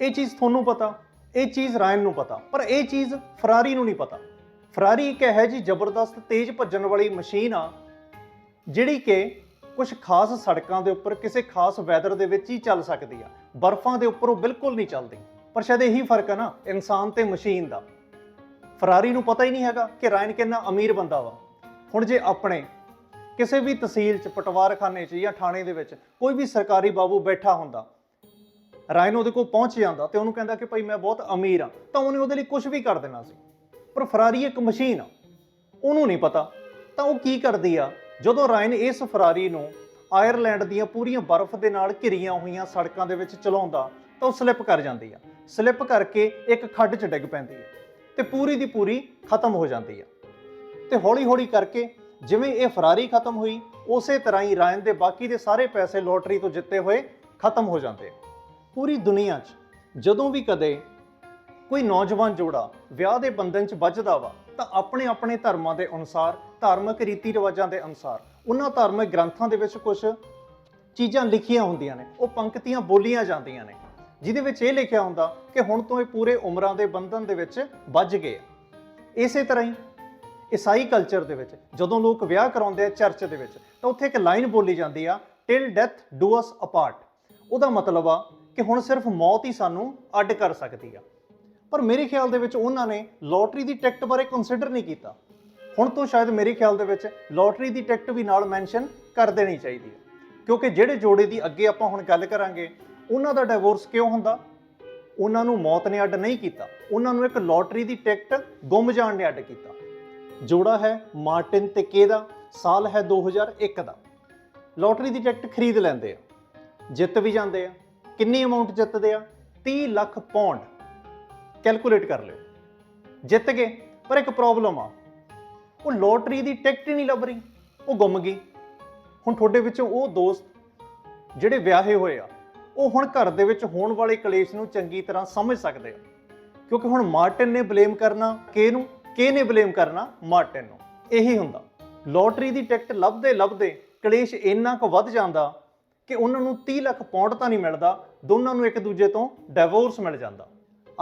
A: ਇਹ ਚੀਜ਼ ਤੁਹਾਨੂੰ ਪਤਾ, ਇਹ ਚੀਜ਼ ਰਾਇਨ ਨੂੰ ਪਤਾ, ਪਰ ਇਹ ਚੀਜ਼ ਫਰਾਰੀ ਨੂੰ ਨਹੀਂ ਪਤਾ। ਫਰਾਰੀ ਇੱਕ ਹੈ ਜੀ ਜ਼ਬਰਦਸਤ ਤੇਜ਼ ਭੱਜਣ ਵਾਲੀ ਮਸ਼ੀਨ ਆ, ਜਿਹੜੀ ਕਿ ਕੁਝ ਖਾਸ ਸੜਕਾਂ ਦੇ ਉੱਪਰ, ਕਿਸੇ ਖਾਸ ਵੈਦਰ ਦੇ ਵਿੱਚ ਹੀ ਚੱਲ ਸਕਦੀ ਆ। ਬਰਫ਼ਾਂ ਦੇ ਉੱਪਰ ਉਹ ਬਿਲਕੁਲ ਨਹੀਂ ਚੱਲਦੀ। ਪਰ ਸ਼ਾਇਦ ਇਹੀ ਫ਼ਰਕ ਆ ਨਾ, ਇਨਸਾਨ ਤੇ ਮਸ਼ੀਨ ਦਾ। ਫਰਾਰੀ ਨੂੰ ਪਤਾ ਹੀ ਨਹੀਂ ਹੈਗਾ ਕਿ ਰਾਇਨ ਕਿੰਨਾ ਅਮੀਰ ਬੰਦਾ ਵਾ। ਹੁਣ ਜੇ ਆਪਣੇ ਕਿਸੇ ਵੀ ਤਹਿਸੀਲ 'ਚ, ਪਟਵਾਰਖਾਨੇ 'ਚ ਜਾਂ ਥਾਣੇ ਦੇ ਵਿੱਚ ਕੋਈ ਵੀ ਸਰਕਾਰੀ ਬਾਬੂ ਬੈਠਾ ਹੁੰਦਾ ਰਾਇਨ ਉਹਦੇ ਕੋਲ ਪਹੁੰਚ ਜਾਂਦਾ ਤੇ ਉਹਨੂੰ ਕਹਿੰਦਾ ਕਿ ਭਾਈ ਮੈਂ ਬਹੁਤ ਅਮੀਰ ਆ ਤਾਂ ਉਹਨੇ ਉਹਦੇ ਲਈ ਕੁਝ ਵੀ ਕਰ ਦੇਣਾ ਸੀ। ਪਰ ਫਰਾਰੀ ਇੱਕ ਮਸ਼ੀਨ ਆ, ਉਹਨੂੰ ਨਹੀਂ ਪਤਾ, ਤਾਂ ਉਹ ਕੀ ਕਰਦੀ ਆ? ਜਦੋਂ ਰਾਇਨ ਇਸ ਫਰਾਰੀ ਨੂੰ ਆਇਰਲੈਂਡ ਦੀਆਂ ਪੂਰੀਆਂ ਬਰਫ਼ ਦੇ ਨਾਲ ਘਿਰੀਆਂ ਹੋਈਆਂ ਸੜਕਾਂ ਦੇ ਵਿੱਚ ਚਲਾਉਂਦਾ, ਤਾਂ ਉਹ ਸਲਿੱਪ ਕਰ ਜਾਂਦੀ ਆ। ਸਲਿੱਪ ਕਰਕੇ ਇੱਕ ਖੱਡ 'ਚ ਡਿੱਗ ਪੈਂਦੀ ਹੈ ਤੇ ਪੂਰੀ ਦੀ ਪੂਰੀ ਖਤਮ ਹੋ ਜਾਂਦੀ ਆ। ਤੇ ਹੌਲੀ-ਹੌਲੀ ਕਰਕੇ ਜਿਵੇਂ ਇਹ ਫਰਾਰੀ ਖਤਮ ਹੋਈ, ਉਸੇ ਤਰ੍ਹਾਂ ਹੀ ਰਾਇਨ ਦੇ ਬਾਕੀ ਦੇ ਸਾਰੇ ਪੈਸੇ ਲੋਟਰੀ ਤੋਂ ਜਿੱਤੇ ਹੋਏ ਖਤਮ ਹੋ ਜਾਂਦੇ ਆ। ਪੂਰੀ ਦੁਨੀਆ 'ਚ ਜਦੋਂ ਵੀ ਕਦੇ ਕੋਈ ਨੌਜਵਾਨ ਜੋੜਾ ਵਿਆਹ ਦੇ ਬੰਧਨ 'ਚ ਵੱਜਦਾ ਵਾ, ਤਾਂ ਆਪਣੇ ਆਪਣੇ ਧਰਮਾਂ ਦੇ ਅਨੁਸਾਰ, ਧਾਰਮਿਕ ਰੀਤੀ ਰਿਵਾਜਾਂ ਦੇ ਅਨੁਸਾਰ, ਉਹਨਾਂ ਧਾਰਮਿਕ ਗ੍ਰੰਥਾਂ ਦੇ ਵਿੱਚ ਕੁਝ ਚੀਜ਼ਾਂ ਲਿਖੀਆਂ ਹੁੰਦੀਆਂ ਨੇ, ਉਹ ਪੰਕਤੀਆਂ ਬੋਲੀਆਂ ਜਾਂਦੀਆਂ ਨੇ, ਜਿਹਦੇ ਵਿੱਚ ਇਹ ਲਿਖਿਆ ਹੁੰਦਾ ਕਿ ਹੁਣ ਤੋਂ ਇਹ ਪੂਰੇ ਉਮਰਾਂ ਦੇ ਬੰਧਨ ਦੇ ਵਿੱਚ ਵੱਜ ਗਏ ਇਸੇ ਤਰ੍ਹਾਂ ਹੀ ਈਸਾਈ ਕਲਚਰ ਦੇ ਵਿੱਚ ਜਦੋਂ ਲੋਕ ਵਿਆਹ ਕਰਾਉਂਦੇ ਆ ਚਰਚ ਦੇ ਵਿੱਚ, ਤਾਂ ਉੱਥੇ ਇੱਕ ਲਾਈਨ ਬੋਲੀ ਜਾਂਦੀ ਆ till death do us apart ਉਹਦਾ ਮਤਲਬ ਆ ਕਿ ਹੁਣ ਸਿਰਫ ਮੌਤ ਹੀ ਸਾਨੂੰ ਅੱਡ ਕਰ ਸਕਦੀ ਆ। ਪਰ ਮੇਰੇ ਖਿਆਲ ਦੇ ਵਿੱਚ ਉਹਨਾਂ ਨੇ ਲੋਟਰੀ ਦੀ ਟਿਕਟ ਬਾਰੇ ਕੰਸੀਡਰ ਨਹੀਂ ਕੀਤਾ। ਹੁਣ ਤੋਂ ਸ਼ਾਇਦ ਮੇਰੇ ਖਿਆਲ ਦੇ ਵਿੱਚ ਲੋਟਰੀ ਦੀ ਟਿਕਟ ਵੀ ਨਾਲ ਮੈਂਸ਼ਨ ਕਰ ਦੇਣੀ ਚਾਹੀਦੀ ਹੈ ਕਿਉਂਕਿ ਜਿਹੜੇ ਜੋੜੇ ਦੀ ਅੱਗੇ ਆਪਾਂ ਹੁਣ ਗੱਲ ਕਰਾਂਗੇ, ਉਹਨਾਂ ਦਾ ਡਿਵੋਰਸ ਕਿਉਂ ਹੁੰਦਾ? ਉਹਨਾਂ ਨੂੰ ਮੌਤ ਨੇ ਅੱਡ ਨਹੀਂ ਕੀਤਾ। ਉਹਨਾਂ ਨੂੰ ਇੱਕ ਲੋਟਰੀ ਦੀ ਟਿਕਟ ਗੁੰਮ ਜਾਣ ਨੇ ਅੱਡ ਕੀਤਾ। ਜੋੜਾ ਹੈ ਮਾਰਟਿਨ ਤੇ ਕੇ ਦਾ, ਸਾਲ ਹੈ 2001 ਦਾ। ਲੋਟਰੀ ਦੀ ਟਿਕਟ ਖਰੀਦ ਲੈਂਦੇ ਆ, ਜਿੱਤ ਵੀ ਜਾਂਦੇ ਆ। ਕਿੰਨੀ ਅਮਾਉਂਟ ਜਿੱਤਦੇ ਆ? 30 ਲੱਖ ਪੌਂਡ ਕੈਲਕੂਲੇਟ ਕਰ ਲਿਓ। ਜਿੱਤ ਗਏ, ਪਰ ਇੱਕ ਪ੍ਰੋਬਲਮ ਆ। ਉਹ ਲੋਟਰੀ ਦੀ ਟਿਕਟ ਹੀ ਨਹੀਂ ਲੱਭ ਰਹੀ। ਉਹ ਗੁੰਮ ਗਈ। ਹੁਣ ਤੁਹਾਡੇ ਵਿੱਚੋਂ ਉਹ ਦੋਸਤ ਜਿਹੜੇ ਵਿਆਹੇ ਹੋਏ ਆ, ਉਹ ਹੁਣ ਘਰ ਦੇ ਵਿੱਚ ਹੋਣ ਵਾਲੇ ਕਲੇਸ਼ ਨੂੰ ਚੰਗੀ ਤਰ੍ਹਾਂ ਸਮਝ ਸਕਦੇ ਆ। ਕਿਉਂਕਿ ਹੁਣ ਮਾਰਟਿਨ ਨੇ ਬਲੇਮ ਕਰਨਾ ਕੇ ਨੂੰ, ਕੇ ਨੇ ਬਲੇਮ ਕਰਨਾ ਮਾਰਟਿਨ ਨੂੰ। ਇਹੀ ਹੁੰਦਾ। ਲੋਟਰੀ ਦੀ ਟਿਕਟ ਲੱਭਦੇ ਲੱਭਦੇ ਕਲੇਸ਼ ਇੰਨਾ ਕੁ ਵੱਧ ਜਾਂਦਾ ਕਿ ਉਹਨਾਂ ਨੂੰ 30 ਲੱਖ ਪੌਂਡ ਤਾਂ ਨਹੀਂ ਮਿਲਦਾ ਦੋਨਾਂ ਨੂੰ ਇੱਕ ਦੂਜੇ ਤੋਂ ਡਿਵੋਰਸ ਮਿਲ ਜਾਂਦਾ।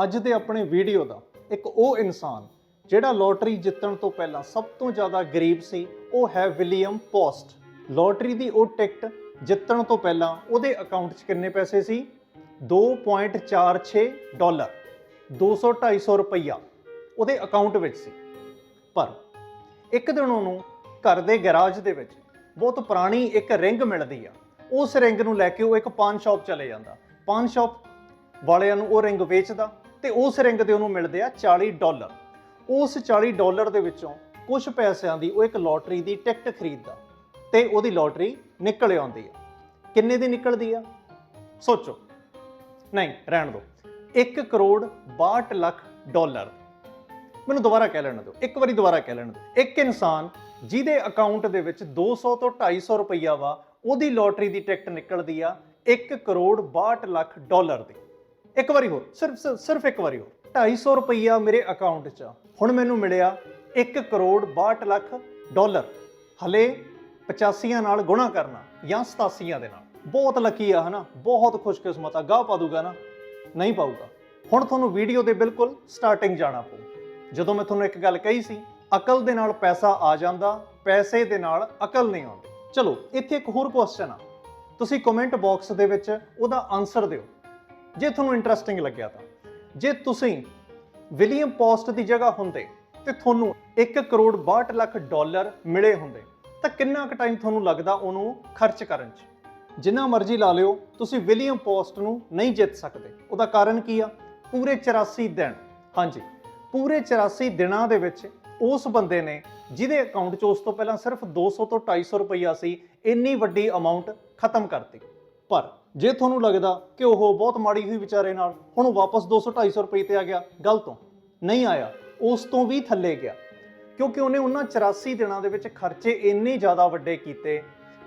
A: ਅੱਜ ਦੇ ਆਪਣੇ ਵੀਡੀਓ ਦਾ ਇੱਕ ਉਹ ਇਨਸਾਨ ਜਿਹੜਾ ਲੋਟਰੀ ਜਿੱਤਣ ਤੋਂ ਪਹਿਲਾਂ ਸਭ ਤੋਂ ਜ਼ਿਆਦਾ ਗਰੀਬ ਸੀ, ਉਹ ਹੈ ਵਿਲੀਅਮ ਪੋਸਟ ਲੋਟਰੀ ਦੀ ਉਹ ਟਿਕਟ ਜਿੱਤਣ ਤੋਂ ਪਹਿਲਾਂ ਉਹਦੇ ਅਕਾਊਂਟ 'ਚ ਕਿੰਨੇ ਪੈਸੇ ਸੀ? 2.46 ਡਾਲਰ 200 250 ਰੁਪਈਆ ਉਹਦੇ ਅਕਾਊਂਟ ਵਿੱਚ ਸੀ। ਪਰ ਇੱਕ ਦਿਨ ਉਹਨੂੰ ਘਰ ਦੇ ਗੈਰਾਜ ਦੇ ਵਿੱਚ ਬਹੁਤ ਪੁਰਾਣੀ ਇੱਕ ਰਿੰਗ ਮਿਲਦੀ ਆ, ਉਸ ਰਿੰਗ ਨੂੰ ਲੈ ਕੇ ਉਹ ਇੱਕ ਪਾਨ ਸ਼ਾਪ ਚਲੇ ਜਾਂਦਾ। ਪਾਨ ਸ਼ਾਪ ਵਾਲਿਆਂ ਨੂੰ ਉਹ ਰਿੰਗ ਵੇਚਦਾ ਤੇ ਉਸ ਰਿੰਗ ਦੇ ਉਹਨੂੰ ਮਿਲਦੇ ਆ 40 ਡਾਲਰ ਉਸ 40 ਡਾਲਰ ਦੇ ਵਿੱਚੋਂ ਕੁਝ ਪੈਸਿਆਂ ਦੀ ਉਹ ਇੱਕ ਲੋਟਰੀ ਦੀ ਟਿਕਟ ਖਰੀਦਦਾ ਤੇ ਉਹਦੀ ਲੋਟਰੀ ਨਿਕਲ ਆਉਂਦੀ ਆ। ਕਿੰਨੇ ਦੀ ਨਿਕਲਦੀ ਆ? ਸੋਚੋ। ਨਹੀਂ, ਰਹਿਣ ਦਿਓ। 1 ਕਰੋੜ 62 ਲੱਖ ਡਾਲਰ ਮੈਨੂੰ ਦੁਬਾਰਾ ਕਹਿ ਲੈਣ ਦਿਓ। ਇੱਕ ਵਾਰੀ ਦੁਬਾਰਾ ਕਹਿ ਲੈਣ ਦਿਓ। ਇੱਕ ਇਨਸਾਨ ਜਿਹਦੇ ਅਕਾਊਂਟ ਦੇ ਵਿੱਚ 200 ਤੋਂ 250 ਰੁਪਈਆ ਵਾ, ਉਹਦੀ ਲੋਟਰੀ ਦੀ ਟਿਕਟ ਨਿਕਲਦੀ ਆ 1 ਕਰੋੜ 62 ਲੱਖ ਡਾਲਰ ਦੀ। ਇੱਕ ਵਾਰੀ ਹੋਰ, ਸਿਰਫ ਸਿਰਫ- ਸਿਰਫ ਇੱਕ ਵਾਰੀ ਹੋਰ। 250 ਰੁਪਈਆ ਮੇਰੇ ਅਕਾਊਂਟ 'ਚ ਆ। ਹੁਣ ਮੈਨੂੰ ਮਿਲਿਆ 1 ਕਰੋੜ 62 ਲੱਖ ਡਾਲਰ। ਹਲੇ 85 ਨਾਲ ਗੁਣਾ ਕਰਨਾ ਜਾਂ 87 ਦੇ ਨਾਲ। ਬਹੁਤ ਲੱਕੀ ਆ, ਹਨਾ? ਬਹੁਤ ਖੁਸ਼ਕਿਸਮਤ ਆ। ਗਾਹ ਪਾ ਦੂਗਾ ਨਾ? ਨਹੀਂ ਪਾਊਗਾ। ਹੁਣ ਤੁਹਾਨੂੰ ਵੀਡੀਓ ਦੇ ਬਿਲਕੁਲ ਸਟਾਰਟਿੰਗ ਜਾਣਾ ਪਊ। ਜਦੋਂ ਮੈਂ ਤੁਹਾਨੂੰ ਇੱਕ ਗੱਲ ਕਹੀ ਸੀ, ਅਕਲ ਦੇ ਨਾਲ ਪੈਸਾ ਆ ਜਾਂਦਾ, ਪੈਸੇ ਦੇ ਨਾਲ ਅਕਲ ਨਹੀਂ ਆਉਂਦੀ। ਚਲੋ, ਇੱਥੇ ਇੱਕ ਹੋਰ ਕੁਐਸਚਨ ਆ। ਤੁਸੀਂ ਕਮੈਂਟ ਬਾਕਸ ਦੇ ਵਿੱਚ ਉਹਦਾ ਆਨਸਰ ਦਿਓ। ਜੇ ਤੁਹਾਨੂੰ ਇੰਟਰਸਟਿੰਗ ਲੱਗਿਆ ਤਾਂ। ਜੇ ਤੁਸੀਂ ਵਿਲੀਅਮ ਪੋਸਟ ਦੀ ਜਗ੍ਹਾ ਹੁੰਦੇ ਤੇ ਤੁਹਾਨੂੰ 1 ਕਰੋੜ 62 ਲੱਖ ਡਾਲਰ ਮਿਲੇ ਹੁੰਦੇ, ਤਾਂ ਕਿੰਨਾ ਕੁ ਟਾਈਮ ਤੁਹਾਨੂੰ ਲੱਗਦਾ ਉਹਨੂੰ ਖਰਚ ਕਰਨ 'ਚ? ਜਿੰਨਾ ਮਰਜ਼ੀ ਲਾ ਲਿਓ, ਤੁਸੀਂ ਵਿਲੀਅਮ ਪੋਸਟ ਨੂੰ ਨਹੀਂ ਜਿੱਤ ਸਕਦੇ। ਉਹਦਾ ਕਾਰਨ ਕੀ ਆ? ਪੂਰੇ 84 ਦਿਨ, ਹਾਂਜੀ, ਪੂਰੇ 84 ਦਿਨਾਂ ਦੇ ਵਿੱਚ ਉਸ ਬੰਦੇ ਨੇ ਜਿਹਦੇ ਅਕਾਊਂਟ 'ਚ ਉਸ ਤੋਂ ਪਹਿਲਾਂ ਸਿਰਫ 200 ਤੋਂ 250 ਰੁਪਈਆ ਸੀ, ਇੰਨੀ ਵੱਡੀ ਅਮਾਉਂਟ ਖਤਮ ਕਰਤੀ। ਪਰ ਜੇ ਤੁਹਾਨੂੰ ਲੱਗਦਾ ਕਿ ਉਹ ਬਹੁਤ ਮਾੜੀ ਹੋਈ ਵਿਚਾਰੇ ਨਾਲ, ਹੁਣ ਉਹ ਵਾਪਸ 200 250 ਰੁਪਏ ਤੇ ਆ ਗਿਆ ਗਲਤ ਤੋਂ ਨਹੀਂ ਆਇਆ, ਉਸ ਤੋਂ ਵੀ ਥੱਲੇ ਗਿਆ। ਕਿਉਂਕਿ ਉਹਨੇ ਉਹਨਾਂ 84 ਦਿਨਾਂ ਦੇ ਵਿੱਚ ਖਰਚੇ ਇੰਨੇ ਜ਼ਿਆਦਾ ਵੱਡੇ ਕੀਤੇ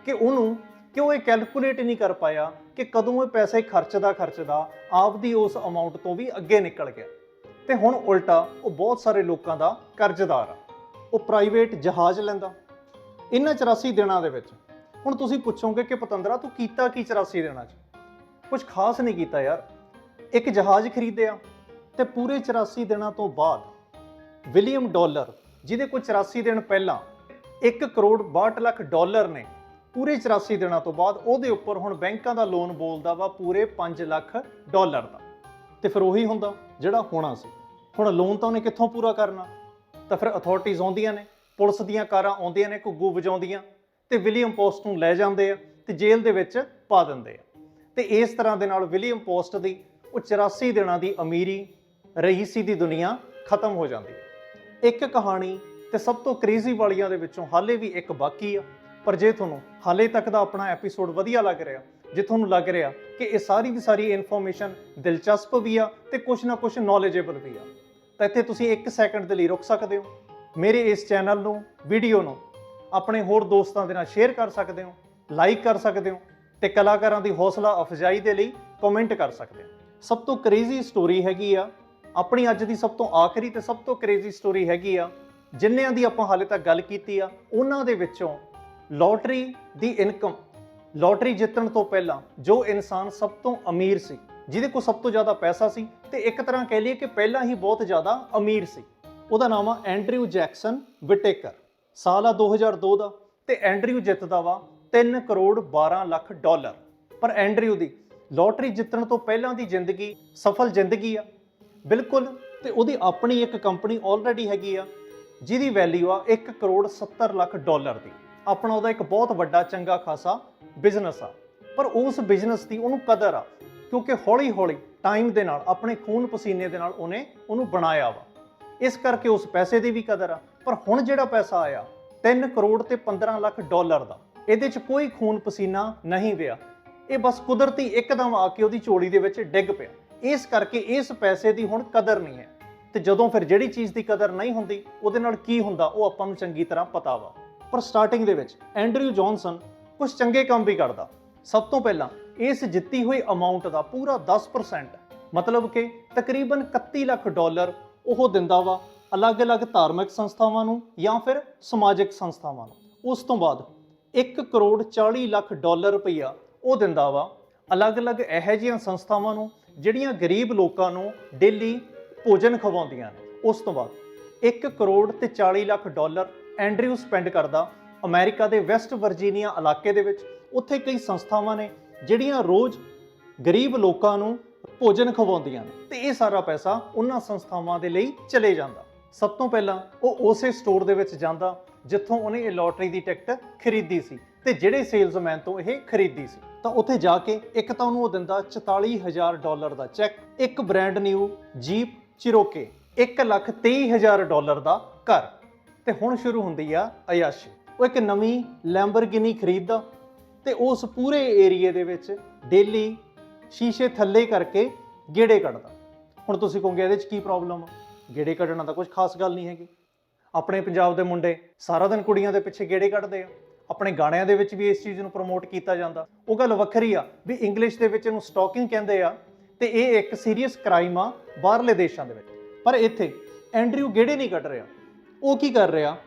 A: ਕਿ ਉਹਨੂੰ, ਕਿ ਉਹ ਇਹ ਕੈਲਕੂਲੇਟ ਨਹੀਂ ਕਰ ਪਾਇਆ ਕਿ ਕਦੋਂ ਇਹ ਪੈਸੇ ਖਰਚਦਾ ਖਰਚਦਾ ਆਪਦੀ ਉਸ ਅਮਾਉਂਟ ਤੋਂ ਵੀ ਅੱਗੇ ਨਿਕਲ ਗਿਆ। ਤੇ ਹੁਣ ਉਲਟਾ ਉਹ ਬਹੁਤ ਸਾਰੇ ਲੋਕਾਂ ਦਾ ਕਰਜ਼ਦਾਰ ਆ। ਉਹ ਪ੍ਰਾਈਵੇਟ ਜਹਾਜ਼ ਲੈਂਦਾ। ਇਹਨਾਂ 84 ਦਿਨਾਂ ਦੇ ਵਿੱਚ। ਹੁਣ ਤੁਸੀਂ ਪੁੱਛੋਗੇ ਕਿ ਪਤੰਦਰਾ, ਤੂੰ ਕੀਤਾ ਕੀ 84 ਦਿਨਾਂ 'ਚ? ਕੁਝ ਖਾਸ ਨਹੀਂ ਕੀਤਾ ਯਾਰ। ਇੱਕ ਜਹਾਜ਼ ਖਰੀਦਿਆ ਤੇ ਪੂਰੇ 84 ਦਿਨਾਂ ਤੋਂ ਬਾਅਦ ਵਿਲੀਅਮ ਡਾਲਰ, ਜਿਹਦੇ ਕੋਲ 84 ਦਿਨ ਪਹਿਲਾਂ 1 ਕਰੋੜ 62 ਲੱਖ ਡਾਲਰ ਨੇ, ਪੂਰੇ 84 ਦਿਨਾਂ ਤੋਂ ਬਾਅਦ ਉਹਦੇ ਉੱਪਰ ਹੁਣ ਬੈਂਕਾਂ ਦਾ ਲੋਨ ਬੋਲਦਾ ਵਾ ਪੂਰੇ 5 ਲੱਖ ਡਾਲਰ ਦਾ। ਤੇ ਫਿਰ ਉਹੀ ਹੁੰਦਾ ਜਿਹੜਾ ਹੋਣਾ ਸੀ। ਹੁਣ ਲੋਨ ਤਾਂ ਉਹਨੇ ਕਿੱਥੋਂ ਪੂਰਾ ਕਰਨਾ? ਤਾਂ ਫਿਰ ਅਥਾਰਟੀਆਂ ਆਉਂਦੀਆਂ ਨੇ, ਪੁਲਿਸ ਦੀਆਂ ਕਾਰਾਂ ਆਉਂਦੀਆਂ ਨੇ, ਘੁੱਗੂ ਵਜਾਉਂਦੀਆਂ, ਤੇ ਵਿਲੀਅਮ ਪੋਸਟ ਨੂੰ ਲੈ ਜਾਂਦੇ ਆ, ਤੇ ਜੇਲ੍ਹ ਦੇ ਵਿੱਚ ਪਾ ਦਿੰਦੇ ਆ। ਤੇ ਇਸ ਤਰ੍ਹਾਂ ਦੇ ਨਾਲ ਵਿਲੀਅਮ ਪੋਸਟ ਦੀ ਉਹ 84 ਦਿਨਾਂ ਦੀ ਅਮੀਰੀ ਰਈਸੀ ਦੀ ਦੁਨੀਆ ਖਤਮ ਹੋ ਜਾਂਦੀ ਹੈ। ਇੱਕ ਕਹਾਣੀ ਤੇ ਸਭ ਤੋਂ ਕ੍ਰੇਜ਼ੀ ਵਾਲੀਆਂ ਦੇ ਵਿੱਚੋਂ ਹਾਲੇ ਵੀ ਇੱਕ ਬਾਕੀ ਆ। ਪਰ ਜੇ ਤੁਹਾਨੂੰ ਹਾਲੇ ਤੱਕ ਦਾ ਆਪਣਾ ਐਪੀਸੋਡ ਵਧੀਆ ਲੱਗ ਰਿਹਾ, ਜੇ ਤੁਹਾਨੂੰ ਲੱਗ ਰਿਹਾ ਕਿ ਇਹ ਸਾਰੀ ਦੀ ਸਾਰੀ ਇਨਫੋਰਮੇਸ਼ਨ ਦਿਲਚਸਪ ਵੀ ਆ ਤੇ ਕੁਝ ਨਾ ਕੁਝ ਨੌਲੇਜੇਬਲ ਵੀ ਆ ਤਾਂ ਇੱਥੇ ਤੁਸੀਂ 1 ਸੈਕਿੰਡ ਦੇ ਲਈ ਰੁਕ ਸਕਦੇ ਹੋ। ਮੇਰੇ ਇਸ ਚੈਨਲ ਨੂੰ ਵੀਡੀਓ ਨੂੰ ਆਪਣੇ ਹੋਰ ਦੋਸਤਾਂ ਦੇ ਨਾਲ ਸ਼ੇਅਰ ਕਰ ਸਕਦੇ ਹੋ ਲਾਈਕ ਕਰ ਸਕਦੇ ਹੋ ਤੇ ਕਲਾਕਾਰਾਂ ਦੀ ਹੌਸਲਾ ਅਫਜ਼ਾਈ ਦੇ ਲਈ ਕਮੈਂਟ ਕਰ ਸਕਦੇ ਹੋ। ਸਭ ਤੋਂ ਕ੍ਰੇਜ਼ੀ ਸਟੋਰੀ ਹੈਗੀ ਆ, ਆਪਣੀ ਅੱਜ ਦੀ ਸਭ ਤੋਂ ਆਖਰੀ ਤੇ ਸਭ ਤੋਂ ਕ੍ਰੇਜ਼ੀ ਸਟੋਰੀ ਹੈਗੀ ਆ, ਜਿੰਨਿਆਂ ਦੀ ਆਪਾਂ ਹਾਲੇ ਤੱਕ ਗੱਲ ਕੀਤੀ ਆ, ਉਹਨਾਂ ਦੇ ਵਿੱਚੋਂ ਲੋਟਰੀ ਦੀ ਇਨਕਮ ਲੋਟਰੀ ਜਿੱਤਣ ਤੋਂ ਪਹਿਲਾਂ ਜੋ ਇਨਸਾਨ ਸਭ ਤੋਂ ਅਮੀਰ ਸੀ ਜਿਹਦੇ ਕੋਲ ਸਭ ਤੋਂ ਜ਼ਿਆਦਾ ਪੈਸਾ ਸੀ ਤੇ ਇੱਕ ਤਰ੍ਹਾਂ ਕਹਿ ਲਈਏ ਕਿ ਪਹਿਲਾਂ ਹੀ ਬਹੁਤ ਜ਼ਿਆਦਾ ਅਮੀਰ ਸੀ। ਉਹਦਾ ਨਾਮ ਆ ਐਂਡਰਿਊ ਜੈਕਸਨ ਵਿਟੇਕਰ। ਸਾਲ ਆ 2002 ਦਾ ਤੇ ਐਂਡਰਿਊ ਜਿੱਤਦਾ ਵਾ 3 ਕਰੋੜ 12 ਲੱਖ ਡਾਲਰ। ਪਰ ਐਂਡਰਿਊ ਦੀ ਲੋਟਰੀ ਜਿੱਤਣ ਤੋਂ ਪਹਿਲਾਂ ਦੀ ਜ਼ਿੰਦਗੀ ਸਫਲ ਜ਼ਿੰਦਗੀ ਆ। ਬਿਲਕੁਲ, ਤੇ ਉਹਦੀ ਆਪਣੀ ਇੱਕ ਕੰਪਨੀ ਆਲਰੇਡੀ ਹੈਗੀ ਆ, ਜਿਹਦੀ ਵੈਲਿਊ ਆ 1 ਕਰੋੜ 70 ਲੱਖ ਡਾਲਰ ਦੀ। ਆਪਣਾ ਉਹਦਾ ਇੱਕ ਬਹੁਤ ਵੱਡਾ, ਚੰਗਾ, ਖਾਸਾ ਬਿਜ਼ਨਸ ਆ। ਪਰ ਉਸ ਬਿਜ਼ਨਸ ਦੀ ਉਹਨੂੰ ਕਦਰ ਆ। ਕਿਉਂਕਿ ਹੌਲੀ-ਹੌਲੀ ਟਾਈਮ ਦੇ ਨਾਲ, ਆਪਣੇ ਖੂਨ ਪਸੀਨੇ ਦੇ ਨਾਲ ਉਹਨੇ ਉਹਨੂੰ ਬਣਾਇਆ ਵਾ। ਇਸ ਕਰਕੇ ਉਸ ਪੈਸੇ ਦੀ ਵੀ ਕਦਰ ਆ। ਪਰ ਹੁਣ ਜਿਹੜਾ ਪੈਸਾ ਆਇਆ 3 ਕਰੋੜ ਤੇ 15 ਲੱਖ ਡਾਲਰ ਦਾ, ਇਹਦੇ 'ਚ ਕੋਈ ਖੂਨ ਪਸੀਨਾ ਨਹੀਂ ਪਿਆ ਇਹ ਬਸ ਕੁਦਰਤੀ ਇੱਕਦਮ ਆ ਕੇ ਉਹਦੀ ਝੋਲੀ ਦੇ ਵਿੱਚ ਡਿੱਗ ਪਿਆ। ਇਸ ਕਰਕੇ ਇਸ ਪੈਸੇ ਦੀ ਹੁਣ ਕਦਰ ਨਹੀਂ ਹੈ। ਤੇ ਜਦੋਂ ਫਿਰ ਜਿਹੜੀ ਚੀਜ਼ ਦੀ ਕਦਰ ਨਹੀਂ ਹੁੰਦੀ, ਉਹਦੇ ਨਾਲ ਕੀ ਹੁੰਦਾ, ਉਹ ਆਪਾਂ ਨੂੰ ਚੰਗੀ ਤਰ੍ਹਾਂ ਪਤਾ ਵਾ। ਪਰ ਸਟਾਰਟਿੰਗ ਦੇ ਵਿੱਚ, ਐਂਡਰਿਊ ਜੌਨਸਨ ਕੁਝ ਚੰਗੇ ਕੰਮ ਵੀ ਕਰਦਾ। ਸਭ ਤੋਂ ਪਹਿਲਾਂ ਇਸ ਜਿੱਤੀ ਹੋਈ ਅਮਾਉਂਟ ਦਾ ਪੂਰਾ 10% ਮਤਲਬ ਕਿ ਤਕਰੀਬਨ 31 ਲੱਖ ਡਾਲਰ ਉਹ ਦਿੰਦਾ ਵਾ ਅਲੱਗ-ਅਲੱਗ ਧਾਰਮਿਕ ਸੰਸਥਾਵਾਂ ਨੂੰ ਜਾਂ ਫਿਰ ਸਮਾਜਿਕ ਸੰਸਥਾਵਾਂ ਨੂੰ। ਉਸ ਤੋਂ ਬਾਅਦ 1 ਕਰੋੜ 40 ਲੱਖ ਡਾਲਰ ਰੁਪਈਆ ਉਹ ਦਿੰਦਾ ਵਾ ਅਲੱਗ-ਅਲੱਗ ਇਹੋ ਜਿਹੀਆਂ ਸੰਸਥਾਵਾਂ ਨੂੰ ਜਿਹੜੀਆਂ ਗਰੀਬ ਲੋਕਾਂ ਨੂੰ ਡੇਲੀ ਭੋਜਨ ਖਵਾਉਂਦੀਆਂ ਨੇ। ਉਸ ਤੋਂ ਬਾਅਦ 1 ਕਰੋੜ ਤੇ 40 ਲੱਖ ਡਾਲਰ ਐਂਡਰਿਊ ਸਪੈਂਡ ਕਰਦਾ ਅਮਰੀਕਾ ਦੇ ਵੈਸਟ ਵਰਜੀਨੀਆ ਇਲਾਕੇ ਦੇ ਵਿੱਚ। ਉੱਥੇ ਕਈ ਸੰਸਥਾਵਾਂ ਨੇ ਜਿਹੜੀਆਂ ਰੋਜ਼ ਗਰੀਬ ਲੋਕਾਂ ਨੂੰ ਭੋਜਨ ਖਵਾਉਂਦੀਆਂ ਨੇ। ਤੇ ਇਹ ਸਾਰਾ ਪੈਸਾ ਉਹਨਾਂ ਸੰਸਥਾਵਾਂ ਦੇ ਲਈ ਚਲੇ ਜਾਂਦਾ। ਸਭ ਤੋਂ ਪਹਿਲਾਂ ਉਹ ਉਸੇ ਸਟੋਰ ਦੇ ਵਿੱਚ ਜਾਂਦਾ, ਜਿੱਥੋਂ ਉਹਨੇ ਇਹ ਲੋਟਰੀ ਦੀ ਟਿਕਟ ਖਰੀਦੀ ਸੀ ਤੇ ਜਿਹੜੇ ਸੇਲਜ਼ਮੈਨ ਤੋਂ ਇਹ ਖਰੀਦੀ ਸੀ। ਤਾਂ ਉੱਥੇ ਜਾ ਕੇ ਇੱਕ ਤਾਂ ਉਹਨੂੰ ਉਹ ਦਿੰਦਾ 44000 ਡਾਲਰ ਦਾ ਚੈੱਕ, ਇੱਕ brand new jeep Cherokee 123000 dollar ਦਾ ਘਰ। ਤੇ ਹੁਣ ਸ਼ੁਰੂ ਹੁੰਦੀ ਆ ਅਯਾਸ਼ੀ। ਉਹ ਇੱਕ ਨਵੀਂ ਲੈਂਬਰਗਿਨੀ ਖਰੀਦਦਾ ਤੇ ਉਸ ਪੂਰੇ ਏਰੀਏ ਦੇ ਵਿੱਚ ਡੇਲੀ ਸ਼ੀਸ਼ੇ ਥੱਲੇ ਕਰਕੇ ਗੇੜੇ ਕੱਢਦਾ। ਹੁਣ ਤੁਸੀਂ ਕਹੋਗੇ, ਇਹਦੇ 'ਚ ਕੀ ਪ੍ਰੋਬਲਮ ਆ? ਗੇੜੇ ਕੱਢਣਾ ਤਾਂ ਕੁਝ ਖਾਸ ਗੱਲ ਨਹੀਂ ਹੈਗੀ। ਆਪਣੇ ਪੰਜਾਬ ਦੇ ਮੁੰਡੇ ਸਾਰਾ ਦਿਨ ਕੁੜੀਆਂ ਦੇ ਪਿੱਛੇ ਗੇੜੇ ਕੱਢਦੇ ਆ। ਆਪਣੇ ਗਾਣਿਆਂ ਦੇ ਵਿੱਚ ਵੀ ਇਸ ਚੀਜ਼ ਨੂੰ ਪ੍ਰਮੋਟ ਕੀਤਾ ਜਾਂਦਾ। ਉਹ ਗੱਲ ਵੱਖਰੀ ਆ ਵੀ ਇੰਗਲਿਸ਼ ਦੇ ਵਿੱਚ ਇਹਨੂੰ ਸਟਾਕਿੰਗ ਕਹਿੰਦੇ ਆ ਤੇ ਇਹ ਇੱਕ ਸੀਰੀਅਸ ਕ੍ਰਾਈਮ ਆ ਬਾਹਰਲੇ ਦੇਸ਼ਾਂ ਦੇ ਵਿੱਚ। ਪਰ ਇੱਥੇ ਐਂਡਰਿਊ ਗੇੜੇ ਨਹੀਂ ਕੱਢ ਰਿਹਾ। ਉਹ ਕੀ ਕਰ ਰਿਹਾ?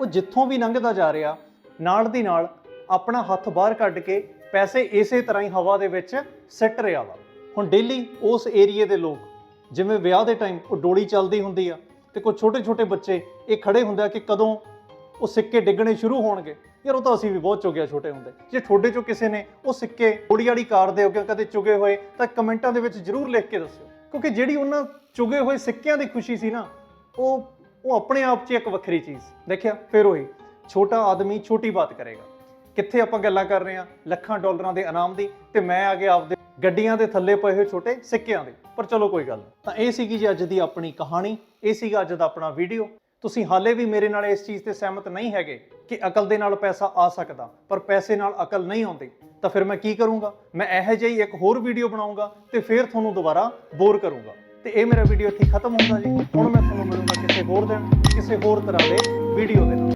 A: ਉਹ ਜਿੱਥੋਂ ਵੀ ਲੰਘਦਾ ਜਾ ਰਿਹਾ, ਨਾਲ ਦੀ ਨਾਲ ਆਪਣਾ ਹੱਥ ਬਾਹਰ ਕੱਢ ਕੇ ਪੈਸੇ ਇਸੇ ਤਰ੍ਹਾਂ ਹੀ ਹਵਾ ਦੇ ਵਿੱਚ ਸਿੱਟ ਰਿਹਾ ਵਾ। ਹੁਣ ਡੇਲੀ ਉਸ ਏਰੀਏ ਦੇ ਲੋਕ, ਜਿਵੇਂ ਵਿਆਹ ਦੇ ਟਾਈਮ ਉਹ ਡੋਲੀ ਚੱਲਦੀ ਹੁੰਦੀ ਆ ਤੇ ਕੋਈ ਛੋਟੇ ਛੋਟੇ ਬੱਚੇ ਇਹ ਖੜੇ ਹੁੰਦੇ ਆ ਕਿ ਕਦੋਂ ਉਹ ਸਿੱਕੇ ਡਿੱਗਣੇ ਸ਼ੁਰੂ ਹੋਣਗੇ। ਯਾਰ ਉਹ ਤਾਂ ਅਸੀਂ ਵੀ ਬਹੁਤ ਚੁਗਿਆ ਛੋਟੇ ਹੁੰਦੇ। ਜੇ ਤੁਹਾਡੇ ਚੋਂ ਕਿਸੇ ਨੇ ਉਹ ਸਿੱਕੇ ਡੋਲੀ ਵਾਲੀ ਕਾਰ ਦੇ ਅੱਗੇ ਕਦੇ ਚੁਗੇ ਹੋਏ, ਤਾਂ ਕਮੈਂਟਾਂ ਦੇ ਵਿੱਚ ਜਰੂਰ ਲਿਖ ਕੇ ਦੱਸਿਓ। ਕਿਉਂਕਿ ਜਿਹੜੀ ਉਹਨਾਂ ਚੁਗੇ ਹੋਏ ਸਿੱਕਿਆਂ ਦੀ ਖੁਸ਼ੀ ਸੀ ਨਾ, ਉਹ ਉਹ ਆਪਣੇ ਆਪ 'ਚ ਇੱਕ ਵੱਖਰੀ ਚੀਜ਼ ਦੇਖਿਆ, ਫਿਰ ਉਹੀ, ਛੋਟਾ ਆਦਮੀ ਛੋਟੀ ਬਾਤ ਕਰੇਗਾ। ਕਿੱਥੇ ਆਪਾਂ ਗੱਲਾਂ ਕਰ ਰਹੇ ਹਾਂ? ਲੱਖਾਂ ਡਾਲਰਾਂ ਦੇ ਇਨਾਮ ਦੀ ਤੇ ਮੈਂ ਆ ਕੇ ਆਪਦੇ ਗੱਡੀਆਂ ਦੇ ਥੱਲੇ ਪਏ ਹੋਏ ਛੋਟੇ ਸਿੱਕਿਆਂ ਦੇ। ਪਰ ਚਲੋ ਕੋਈ ਗੱਲ ਨਹੀਂ ਤਾਂ ਇਹ ਸੀਗੀ ਜੀ ਅੱਜ ਦੀ ਆਪਣੀ ਕਹਾਣੀ। ਇਹ ਸੀਗਾ ਅੱਜ ਦਾ ਆਪਣਾ ਵੀਡੀਓ। ਤੁਸੀਂ ਹਾਲੇ ਵੀ ਮੇਰੇ ਨਾਲ ਇਸ ਚੀਜ਼ ਤੇ ਸਹਿਮਤ ਨਹੀਂ ਹੈਗੇ ਕਿ ਅਕਲ ਦੇ ਨਾਲ ਪੈਸਾ ਆ ਸਕਦਾ, ਪਰ ਪੈਸੇ ਨਾਲ ਅਕਲ ਨਹੀਂ ਆਉਂਦੀ। ਤਾਂ ਫਿਰ ਮੈਂ ਕੀ ਕਰੂੰਗਾ? ਮੈਂ ਇਹੋ ਜਿਹੀ ਇੱਕ ਹੋਰ ਵੀਡੀਓ ਬਣਾਉਂਗਾ ਤੇ ਫਿਰ ਤੁਹਾਨੂੰ ਦੁਬਾਰਾ ਬੋਰ ਕਰੂੰਗਾ। ਤੇ ਇਹ ਮੇਰਾ ਵੀਡੀਓ ਇੱਥੇ ਖਤਮ ਹੁੰਦਾ ਜੀ। ਹੁਣ ਮੈਂ ਤੁਹਾਨੂੰ ਮਿਲੂੰਗਾ ਕਿਸੇ ਹੋਰ ਦਿਨ, ਕਿਸੇ ਹੋਰ ਤਰ੍ਹਾਂ ਦੇ ਵੀਡੀਓ ਦੇ ਨਾਲ।